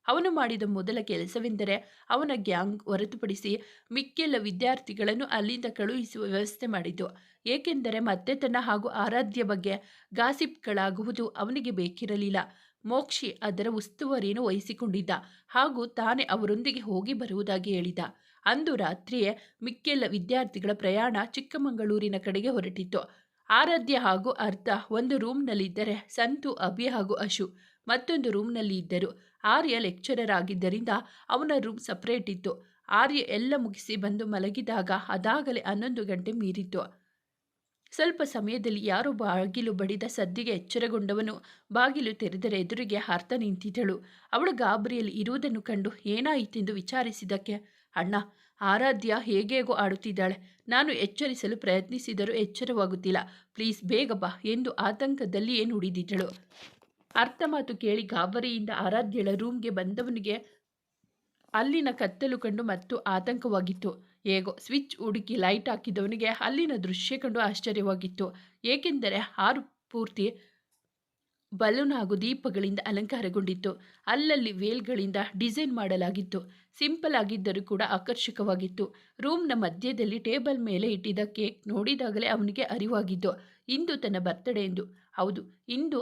ಅವನು ಮಾಡಿದ ಮೊದಲ ಕೆಲಸವೆಂದರೆ ಅವನ ಗ್ಯಾಂಗ್ ಹೊರತುಪಡಿಸಿ ಮಿಕ್ಕೆಲ್ಲ ವಿದ್ಯಾರ್ಥಿಗಳನ್ನು ಅಲ್ಲಿಂದ ಕಳುಹಿಸುವ ವ್ಯವಸ್ಥೆ ಮಾಡಿದ್ದು. ಏಕೆಂದರೆ ಮತ್ತೆ ತನ್ನ ಹಾಗೂ ಆರಾಧ್ಯ ಬಗ್ಗೆ ಗಾಸಿಪ್ಗಳಾಗುವುದು ಅವನಿಗೆ ಬೇಕಿರಲಿಲ್ಲ. ಮೋಕ್ಷಿ ಅದರ ಉಸ್ತುವಾರಿಯನ್ನು ವಹಿಸಿಕೊಂಡಿದ್ದ ಹಾಗೂ ತಾನೇ ಅವರೊಂದಿಗೆ ಹೋಗಿ ಬರುವುದಾಗಿ ಹೇಳಿದ. ಅಂದು ರಾತ್ರಿಯೇ ಮಿಕ್ಕೆಲ್ಲ ವಿದ್ಯಾರ್ಥಿಗಳ ಪ್ರಯಾಣ ಚಿಕ್ಕಮಗಳೂರಿನ ಕಡೆಗೆ ಹೊರಟಿತ್ತು. ಆರಾಧ್ಯ ಹಾಗೂ ಅರ್ಥ ಒಂದು ರೂಮ್ನಲ್ಲಿದ್ದರೆ ಸಂತು, ಅಭಿ ಹಾಗೂ ಅಶು ಮತ್ತೊಂದು ರೂಮ್ನಲ್ಲಿ ಇದ್ದರು. ಆರ್ಯ ಲೆಕ್ಚರರ್ ಆಗಿದ್ದರಿಂದ ಅವನ ರೂಮ್ ಸಪ್ರೇಟ್ ಇತ್ತು. ಆರ್ಯ ಎಲ್ಲ ಮುಗಿಸಿ ಬಂದು ಮಲಗಿದಾಗ ಅದಾಗಲೇ ಹನ್ನೊಂದು ಗಂಟೆ ಮೀರಿತ್ತು. ಸ್ವಲ್ಪ ಸಮಯದಲ್ಲಿ ಯಾರೋ ಬಾಗಿಲು ಬಡಿದ ಸದ್ದಿಗೆ ಎಚ್ಚರಗೊಂಡವನು ಬಾಗಿಲು ತೆರೆದರೆ ಎದುರಿಗೆ ಅರ್ಥ ನಿಂತಿದ್ದಳು. ಅವಳು ಗಾಬರಿಯಲ್ಲಿ ಇರುವುದನ್ನು ಕಂಡು ಏನಾಯಿತೆಂದು ವಿಚಾರಿಸಿದಕ್ಕೆ ಅಣ್ಣ, ಆರಾಧ್ಯ ಹೇಗೇಗೋ ಆಡುತ್ತಿದ್ದಾಳೆ. ನಾನು ಎಚ್ಚರಿಸಲು ಪ್ರಯತ್ನಿಸಿದರೂ ಎಚ್ಚರವಾಗುತ್ತಿಲ್ಲ. ಪ್ಲೀಸ್ ಬೇಗ ಬಾ ಎಂದು ಆತಂಕದಲ್ಲಿಯೇ ನುಡಿದಿದ್ದಳು ಅರ್ಥ ಮಾತು ಕೇಳಿ ಗಾಬರಿಯಿಂದ ಆರಾಧ್ಯಳ ರೂಮ್ಗೆ ಬಂದವನಿಗೆ ಅಲ್ಲಿನ ಕತ್ತಲು ಕಂಡು ಮತ್ತು ಆತಂಕವಾಗಿತ್ತು. ಹೇಗೋ ಸ್ವಿಚ್ ಹುಡುಕಿ ಲೈಟ್ ಹಾಕಿದವನಿಗೆ ಅಲ್ಲಿನ ದೃಶ್ಯ ಕಂಡು ಆಶ್ಚರ್ಯವಾಗಿತ್ತು. ಏಕೆಂದರೆ ಹಾರು ಪೂರ್ತಿ ಬಲೂನ್ ಹಾಗೂ ದೀಪಗಳಿಂದ ಅಲಂಕಾರಗೊಂಡಿತ್ತು. ಅಲ್ಲಲ್ಲಿ ವೇಲ್ಗಳಿಂದ ಡಿಸೈನ್ ಮಾಡಲಾಗಿತ್ತು. ಸಿಂಪಲ್ ಆಗಿದ್ದರೂ ಕೂಡ ಆಕರ್ಷಕವಾಗಿತ್ತು. ರೂಮ್ನ ಮಧ್ಯದಲ್ಲಿ ಟೇಬಲ್ ಮೇಲೆ ಇಟ್ಟಿದ್ದ ಕೇಕ್ ನೋಡಿದಾಗಲೇ ಅವನಿಗೆ ಅರಿವಾಗಿದ್ದು ಇಂದು ತನ್ನ ಬರ್ತಡೇ ಎಂದು. ಹೌದು, ಇಂದು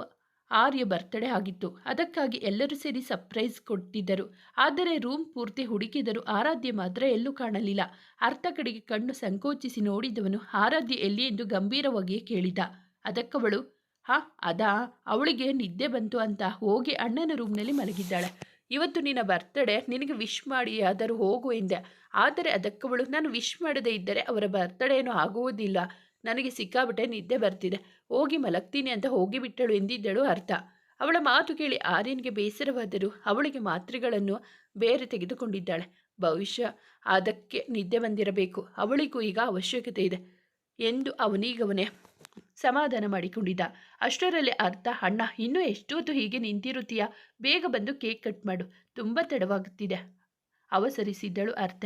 ಆರ್ಯ ಬರ್ತ್ಡೇ ಆಗಿತ್ತು. ಅದಕ್ಕಾಗಿ ಎಲ್ಲರೂ ಸೇರಿ ಸರ್ಪ್ರೈಸ್ ಕೊಟ್ಟಿದ್ದರು. ಆದರೆ ರೂಮ್ ಪೂರ್ತಿ ಹುಡುಕಿದರೂ ಆರಾಧ್ಯ ಮಾತ್ರ ಎಲ್ಲೂ ಕಾಣಲಿಲ್ಲ. ಅರ್ಥ ಕಡೆಗೆ ಕಣ್ಣು ಸಂಕೋಚಿಸಿ ನೋಡಿದವನು ಆರಾಧ್ಯ ಎಲ್ಲಿ ಎಂದು ಗಂಭೀರವಾಗಿಯೇ ಕೇಳಿದ. ಅದಕ್ಕವಳು, ಹಾ, ಅದಾ? ಅವಳಿಗೆ ನಿದ್ದೆ ಬಂತು ಅಂತ ಹೋಗಿ ಅಣ್ಣನ ರೂಮ್ನಲ್ಲಿ ಮಲಗಿದ್ದಾಳೆ. ಇವತ್ತು ನಿನ್ನ ಬರ್ತಡೇ ನಿನಗೆ ವಿಶ್ ಮಾಡಿ ಆದರೂ ಹೋಗು ಎಂದೆ. ಆದರೆ ಅದಕ್ಕವಳು, ನಾನು ವಿಶ್ ಮಾಡದೇ ಇದ್ದರೆ ಅವರ ಬರ್ತಡೇನೂ ಆಗುವುದಿಲ್ಲ. ನನಗೆ ಸಿಕ್ಕಾಬಿಟ್ಟೆ ನಿದ್ದೆ ಬರ್ತಿದೆ. ಹೋಗಿ ಮಲಗ್ತೀನಿ ಅಂತ ಹೋಗಿಬಿಟ್ಟಳು ಎಂದಿದ್ದಳು ಅರ್ಥ. ಅವಳ ಮಾತು ಕೇಳಿ ಆರ್ಯನ್ಗೆ ಬೇಸರವಾದರೂ ಅವಳಿಗೆ ಮಾತ್ರೆಗಳನ್ನು ಬೇರೆ ತೆಗೆದುಕೊಂಡಿದ್ದಾಳೆ. ಭವಿಷ್ಯ, ಅದಕ್ಕೆ ನಿದ್ದೆ ಬಂದಿರಬೇಕು. ಅವಳಿಗೂ ಈಗ ಅವಶ್ಯಕತೆ ಇದೆ ಎಂದು ಅವನೀಗವನೇ ಸಮಾಧಾನ ಮಾಡಿಕೊಂಡಿದ್ದ. ಅಷ್ಟರಲ್ಲಿ ಅರ್ಥ, ಅಣ್ಣ, ಇನ್ನೂ ಎಷ್ಟೊತ್ತು ಹೀಗೆ ನಿಂತಿರುತ್ತೀಯ? ಬೇಗ ಬಂದು ಕೇಕ್ ಕಟ್ ಮಾಡು. ತುಂಬ ತಡವಾಗುತ್ತಿದೆ ಅವಸರಿಸಿದ್ದಳು ಅರ್ಥ.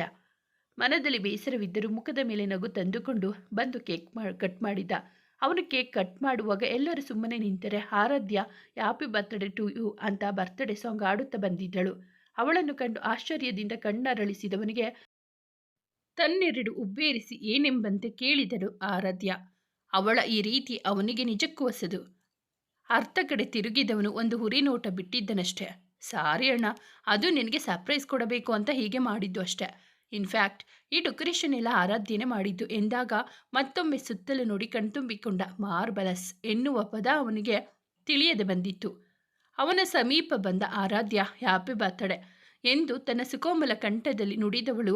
ಮನದಲ್ಲಿ ಬೇಸರವಿದ್ದರೂ ಮುಖದ ಮೇಲೆ ನಗು ತಂದುಕೊಂಡು ಬಂದು ಕೇಕ್ ಮಾ, ಕಟ್ ಮಾಡಿದ. ಅವನು ಕೇಕ್ ಕಟ್ ಮಾಡುವಾಗ ಎಲ್ಲರೂ ಸುಮ್ಮನೆ ನಿಂತರೆ, Aradhya, happy birthday to you ಅಂತ ಬರ್ತ್ಡೇ ಸಾಂಗ್ ಆಡುತ್ತಾ ಬಂದಿದ್ದಳು. ಅವಳನ್ನು ಕಂಡು ಆಶ್ಚರ್ಯದಿಂದ ಕಣ್ಣರಳಿಸಿದವನಿಗೆ, ತನ್ನೆರಡು ಉಬ್ಬೇರಿಸಿ ಏನೆಂಬಂತೆ ಕೇಳಿದಳು ಆರಾಧ್ಯ. ಅವಳ ಈ ರೀತಿ ಅವನಿಗೆ ನಿಜಕ್ಕೂ ಹೊಸದು. ಅರ್ಥ ಕಡೆ ತಿರುಗಿದವನು ಒಂದು ಹುರಿ ನೋಟ ಬಿಟ್ಟಿದ್ದನಷ್ಟೇ. ಸಾರಿ ಅಣ್ಣ, ಅದು ನಿನಗೆ ಸರ್ಪ್ರೈಸ್ ಕೊಡಬೇಕು ಅಂತ ಹೀಗೆ ಮಾಡಿದ್ದು ಅಷ್ಟೆ. ಇನ್ಫ್ಯಾಕ್ಟ್ ಈ ಡೆಕೋರೇಷನ್ ಎಲ್ಲ ಆರಾಧ್ಯನೆ ಮಾಡಿದ್ದು ಎಂದಾಗ ಮತ್ತೊಮ್ಮೆ ಸುತ್ತಲೂ ನೋಡಿ ಕಣ್ತುಂಬಿಕೊಂಡ ಮಾರ್ಬಲಸ್ ಎನ್ನುವ ಪದ ಅವನಿಗೆ ತಿಳಿಯದೆ ಬಂದಿತ್ತು. ಅವನ ಸಮೀಪ ಬಂದ ಆರಾಧ್ಯ ಹ್ಯಾಪಿ ಬರ್ತಡೆ ಎಂದು ತನ್ನ ಸುಕೋಮಲ ಕಂಠದಲ್ಲಿ ನುಡಿದವಳು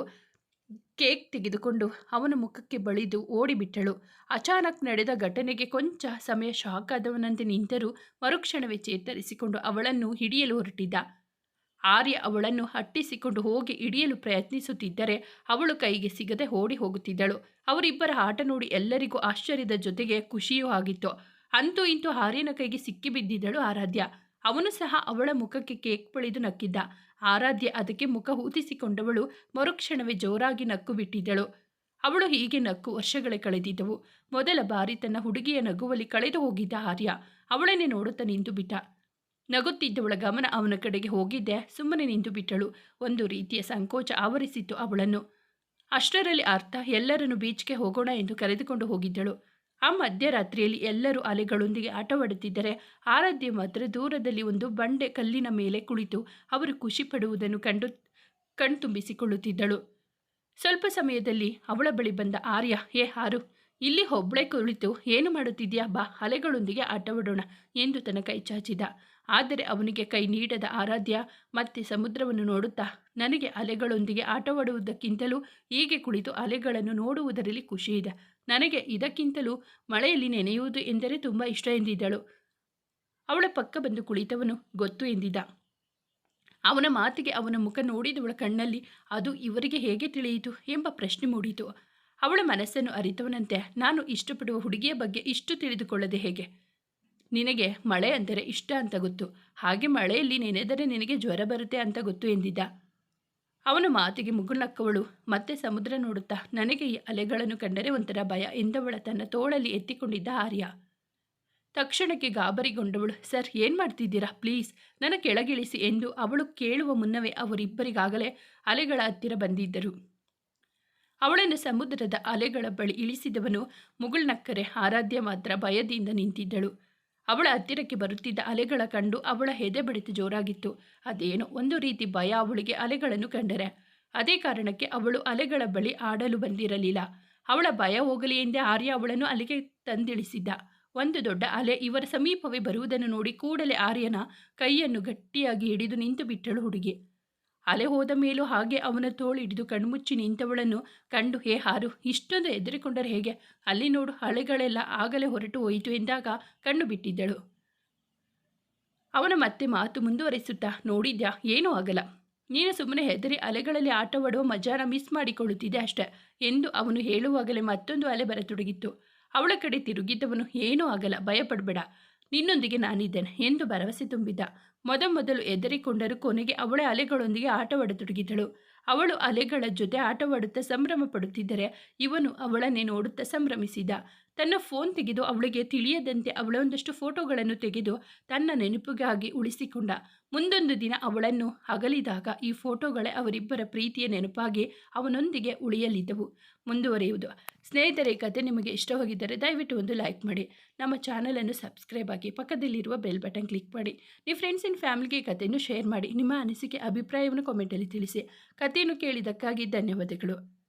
ಕೇಕ್ ತೆಗೆದುಕೊಂಡು ಅವನ ಮುಖಕ್ಕೆ ಬಳಿದು ಓಡಿಬಿಟ್ಟಳು. ಅಚಾನಕ್ ನಡೆದ ಘಟನೆಗೆ ಕೊಂಚ ಸಮಯ ಶಾಕ್ ಆದವನಂತೆ ನಿಂತರೂ ಮರುಕ್ಷಣವೇ ಚೇತರಿಸಿಕೊಂಡು ಅವಳನ್ನು ಹಿಡಿಯಲು ಹೊರಟಿದ್ದ. ಆರ್ಯ ಅವಳನ್ನು ಹಟ್ಟಿಸಿಕೊಂಡು ಹೋಗಿ ಹಿಡಿಯಲು ಪ್ರಯತ್ನಿಸುತ್ತಿದ್ದರೆ ಅವಳು ಕೈಗೆ ಸಿಗದೆ ಓಡಿ ಹೋಗುತ್ತಿದ್ದಳು. ಅವರಿಬ್ಬರ ಆಟ ನೋಡಿ ಎಲ್ಲರಿಗೂ ಆಶ್ಚರ್ಯದ ಜೊತೆಗೆ ಖುಷಿಯೂ ಆಗಿತ್ತು. ಅಂತೂ ಇಂತೂ ಆರ್ಯನ ಕೈಗೆ ಸಿಕ್ಕಿಬಿದ್ದಿದ್ದಳು ಆರಾಧ್ಯ. ಅವನು ಸಹ ಅವಳ ಮುಖಕ್ಕೆ ಕೇಕ್ ಪಳಿದು ನಕ್ಕಿದ್ದ. ಆರಾಧ್ಯ ಅದಕ್ಕೆ ಮುಖ ಹೂತಿಸಿಕೊಂಡವಳು ಮರುಕ್ಷಣವೇ ಜೋರಾಗಿ ನಕ್ಕು ಬಿಟ್ಟಿದ್ದಳು ಅವಳು ಹೀಗೆ ನಕ್ಕು ವರ್ಷಗಳೇ ಕಳೆದಿದ್ದವು. ಮೊದಲ ಬಾರಿ ತನ್ನ ಹುಡುಗಿಯ ನಗುವಲ್ಲಿ ಕಳೆದು ಹೋಗಿದ್ದ ಆರ್ಯ ಅವಳನ್ನೇ ನೋಡುತ್ತಾ ನಿಂತು ಬಿಟ್ಟ ನಗುತ್ತಿದ್ದವಳ ಗಮನ ಅವನ ಕಡೆಗೆ ಹೋಗಿದ್ದೆ. ಸುಮ್ಮನೆ ನಿಂತು ಬಿಟ್ಟಳು. ಒಂದು ರೀತಿಯ ಸಂಕೋಚ ಆವರಿಸಿತ್ತು ಅವಳನ್ನು. ಅಷ್ಟರಲ್ಲಿ ಅರ್ಥ, ಎಲ್ಲರನ್ನು ಬೀಚ್ಗೆ ಹೋಗೋಣ ಎಂದು ಕರೆದುಕೊಂಡು ಹೋಗಿದ್ದಳು. ಆ ಮಧ್ಯರಾತ್ರಿಯಲ್ಲಿ ಎಲ್ಲರೂ ಅಲೆಗಳೊಂದಿಗೆ ಆಟವಾಡುತ್ತಿದ್ದರೆ, ಆರಾಧ್ಯ ಮಾತ್ರ ದೂರದಲ್ಲಿ ಒಂದು ಬಂಡೆ ಕಲ್ಲಿನ ಮೇಲೆ ಕುಳಿತು ಅವರು ಖುಷಿ ಪಡುವುದನ್ನು ಕಂಡು, ಕಣ್ತುಂಬಿಸಿಕೊಳ್ಳುತ್ತಿದ್ದಳು. ಸ್ವಲ್ಪ ಸಮಯದಲ್ಲಿ ಅವಳ ಬಳಿ ಬಂದ ಆರ್ಯ ಏ ಹಾರು ಇಲ್ಲಿ ಒಬ್ಬಳೆ ಕುಳಿತು, ಏನು ಮಾಡುತ್ತಿದ್ಯಾ? ಬಾ, ಅಲೆಗಳೊಂದಿಗೆ ಆಟವಾಡೋಣ, ಎಂದು ತನ್ನ ಕೈ ಚಾಚಿದ. ಆದರೆ ಅವನಿಗೆ ಕೈ ನೀಡದ ಆರಾಧ್ಯ ಮತ್ತೆ ಸಮುದ್ರವನ್ನು ನೋಡುತ್ತಾ, ನನಗೆ ಅಲೆಗಳೊಂದಿಗೆ ಆಟವಾಡುವುದಕ್ಕಿಂತಲೂ ಹೀಗೆ ಕುಳಿತು ಅಲೆಗಳನ್ನು ನೋಡುವುದರಲ್ಲಿ ಖುಷಿಯಿದೆ. ನನಗೆ ಇದಕ್ಕಿಂತಲೂ ಮಳೆಯಲ್ಲಿ ನೆನೆಯುವುದು ಎಂದರೆ ತುಂಬ ಇಷ್ಟ ಎಂದಿದ್ದಳು. ಅವಳ ಪಕ್ಕ ಬಂದು ಕುಳಿತವನು ಗೊತ್ತು ಎಂದಿದ್ದ. ಅವನ ಮಾತಿಗೆ ಅವನ ಮುಖ ನೋಡಿದವಳ ಕಣ್ಣಲ್ಲಿ, ಅದು ಇವರಿಗೆ ಹೇಗೆ ತಿಳಿಯಿತು? ಎಂಬ ಪ್ರಶ್ನೆ ಮೂಡಿತು. ಅವಳ ಮನಸ್ಸನ್ನು ಅರಿತವನಂತೆ ನಾನು ಇಷ್ಟಪಡುವ ಹುಡುಗಿಯ ಬಗ್ಗೆ ಇಷ್ಟು ತಿಳಿದುಕೊಳ್ಳದೆ ಹೇಗೆ? ನಿನಗೆ ಮಳೆ ಅಂದರೆ ಇಷ್ಟ ಅಂತ ಗೊತ್ತು. ಹಾಗೆ ಮಳೆಯಲ್ಲಿ ನೆನೆದರೆ ನಿನಗೆ ಜ್ವರ ಬರುತ್ತೆ ಅಂತ ಗೊತ್ತು ಎಂದಿದ್ದ. ಅವನ ಮಾತಿಗೆ ಮುಗುಳ್ನಕ್ಕವಳು ಮತ್ತೆ ಸಮುದ್ರ ನೋಡುತ್ತಾ ನನಗೆ ಈ ಅಲೆಗಳನ್ನು ಕಂಡರೆ ಒಂಥರ ಭಯ ಎಂದವಳ ತನ್ನ ತೋಳಲ್ಲಿ ಎತ್ತಿಕೊಂಡಿದ್ದ ಆರ್ಯ. ತಕ್ಷಣಕ್ಕೆ ಗಾಬರಿಗೊಂಡವಳು, ಸರ್, ಏನು ಮಾಡ್ತಿದ್ದೀರಾ? ಪ್ಲೀಸ್, ನನ್ನ ಕೆಳಗಿಳಿಸಿ ಎಂದು ಅವಳು ಕೇಳುವ ಮುನ್ನವೇ ಅವರಿಬ್ಬರಿಗಾಗಲೇ ಅಲೆಗಳ ಹತ್ತಿರ ಬಂದಿದ್ದರು. ಅವಳನ್ನು ಸಮುದ್ರದ ಅಲೆಗಳ ಬಳಿ ಇಳಿಸಿದವನು ಮುಗುಳ್ನಕ್ಕರೆ ಆರಾಧ್ಯ ಮಾತ್ರ ಭಯದಿಂದ ನಿಂತಿದ್ದಳು. ಅವಳ ಹತ್ತಿರಕ್ಕೆ ಬರುತ್ತಿದ್ದ ಅಲೆಗಳ ಕಂಡು ಅವಳ ಹೆದೆ ಬಡಿತ ಜೋರಾಗಿತ್ತು. ಅದೇನೋ ಒಂದು ರೀತಿ ಭಯ ಅವಳಿಗೆ ಅಲೆಗಳನ್ನು ಕಂಡರೆ. ಅದೇ ಕಾರಣಕ್ಕೆ ಅವಳು ಅಲೆಗಳ ಬಳಿ ಆಡಲು ಬಂದಿರಲಿಲ್ಲ. ಅವಳ ಭಯ ಹೋಗಲಿ ಎಂದೇ ಆರ್ಯ ಅವಳನ್ನು ಅಲೆಗೆ ತಂದಿಳಿಸಿದ್ದ. ಒಂದು ದೊಡ್ಡ ಅಲೆ ಇವರ ಸಮೀಪವೇ ಬರುವುದನ್ನು ನೋಡಿ ಕೂಡಲೇ ಆರ್ಯನ ಕೈಯನ್ನು ಗಟ್ಟಿಯಾಗಿ ಹಿಡಿದು ನಿಂತು ಬಿಟ್ಟಳು ಹುಡುಗಿ. ಅಲೆ ಹೋದ ಮೇಲೂ ಹಾಗೆ ಅವನ ತೋಳು ಹಿಡಿದು ಕಣ್ಮುಚ್ಚಿ ನಿಂತವಳನ್ನು ಕಂಡು, ಹೇ ಹಾರು, ಇಷ್ಟೊಂದು ಎದುರಿಕೊಂಡರೆ ಹೇಗೆ? ಅಲ್ಲಿ ನೋಡು, ಹಳೆಗಳೆಲ್ಲ ಆಗಲೇ ಹೊರಟು ಹೋಯಿತು ಎಂದಾಗ ಕಣ್ಣು ಬಿಟ್ಟಿದ್ದಳು. ಅವನ ಮತ್ತೆ ಮಾತು ಮುಂದುವರಿಸುತ್ತಾ, ನೋಡಿದ್ಯಾ? ಏನೂ ಆಗಲ್ಲ. ನೀನು ಸುಮ್ಮನೆ ಹೆದರಿ ಅಲೆಗಳಲ್ಲಿ ಆಟವಾಡುವ ಮಜಾನ ಮಿಸ್ ಮಾಡಿಕೊಳ್ಳುತ್ತಿದ್ದೆ ಅಷ್ಟೆ ಎಂದು ಅವನು ಹೇಳುವಾಗಲೇ ಮತ್ತೊಂದು ಅಲೆ ಬರತೊಡಗಿತ್ತು. ಅವಳ ಕಡೆ ತಿರುಗಿದ್ದವನು, ಏನೂ ಆಗಲ್ಲ, ಭಯಪಡಬೇಡ. ನಿನ್ನೊಂದಿಗೆ ನಾನಿದ್ದೇನೆ ಎಂದು ಭರವಸೆ ತುಂಬಿದ್ದ ಮೊದಮೊದಲು ಎದರಿಕೊಂಡರೂ ಕೊನೆಗೆ ಅವಳ ಅಲೆಗಳೊಂದಿಗೆ ಆಟವಾಡತೊಡಗಿದಳು. ಅವಳು ಅಲೆಗಳ ಜೊತೆ ಆಟವಾಡುತ್ತಾ ಸಂಭ್ರಮ ಪಡುತ್ತಿದ್ದರೆ ಇವನು ಅವಳನ್ನೇ ನೋಡುತ್ತಾ ಸಂಭ್ರಮಿಸಿದ. ತನ್ನ ಫೋನ್ ತೆಗೆದು ಅವಳಿಗೆ ತಿಳಿಯದಂತೆ ಅವಳೊಂದಷ್ಟು ಫೋಟೋಗಳನ್ನು ತೆಗೆದು ತನ್ನ ನೆನಪಿಗಾಗಿ ಉಳಿಸಿಕೊಂಡ. ಮುಂದೊಂದು ದಿನ ಅವಳನ್ನು ಅಗಲಿದಾಗ ಈ ಫೋಟೋಗಳೇ ಅವರಿಬ್ಬರ ಪ್ರೀತಿಯ ನೆನಪಾಗಿ ಅವನೊಂದಿಗೆ ಉಳಿಯಲಿದ್ದವು. ಮುಂದುವರಿಯುವುದು. ಸ್ನೇಹಿತರೆ ಕತೆ ನಿಮಗೆ ಇಷ್ಟವಾಗಿದ್ದರೆ ದಯವಿಟ್ಟು ಒಂದು ಲೈಕ್ ಮಾಡಿ. ನಮ್ಮ ಚಾನಲನ್ನು ಸಬ್ಸ್ಕ್ರೈಬ್ ಆಗಿ ಪಕ್ಕದಲ್ಲಿರುವ ಬೆಲ್ ಬಟನ್ ಕ್ಲಿಕ್ ಮಾಡಿ. ನಿಮ್ಮ ಫ್ರೆಂಡ್ಸ್ ಆ್ಯಂಡ್ ಫ್ಯಾಮಿಲಿಗೆ ಕಥೆಯನ್ನು ಶೇರ್ ಮಾಡಿ. ನಿಮ್ಮ ಅನಿಸಿಕೆ, ಅಭಿಪ್ರಾಯವನ್ನು ಕಾಮೆಂಟಲ್ಲಿ ತಿಳಿಸಿ. ಕಥೆಯನ್ನು ಕೇಳಿದ್ದಕ್ಕಾಗಿ ಧನ್ಯವಾದಗಳು.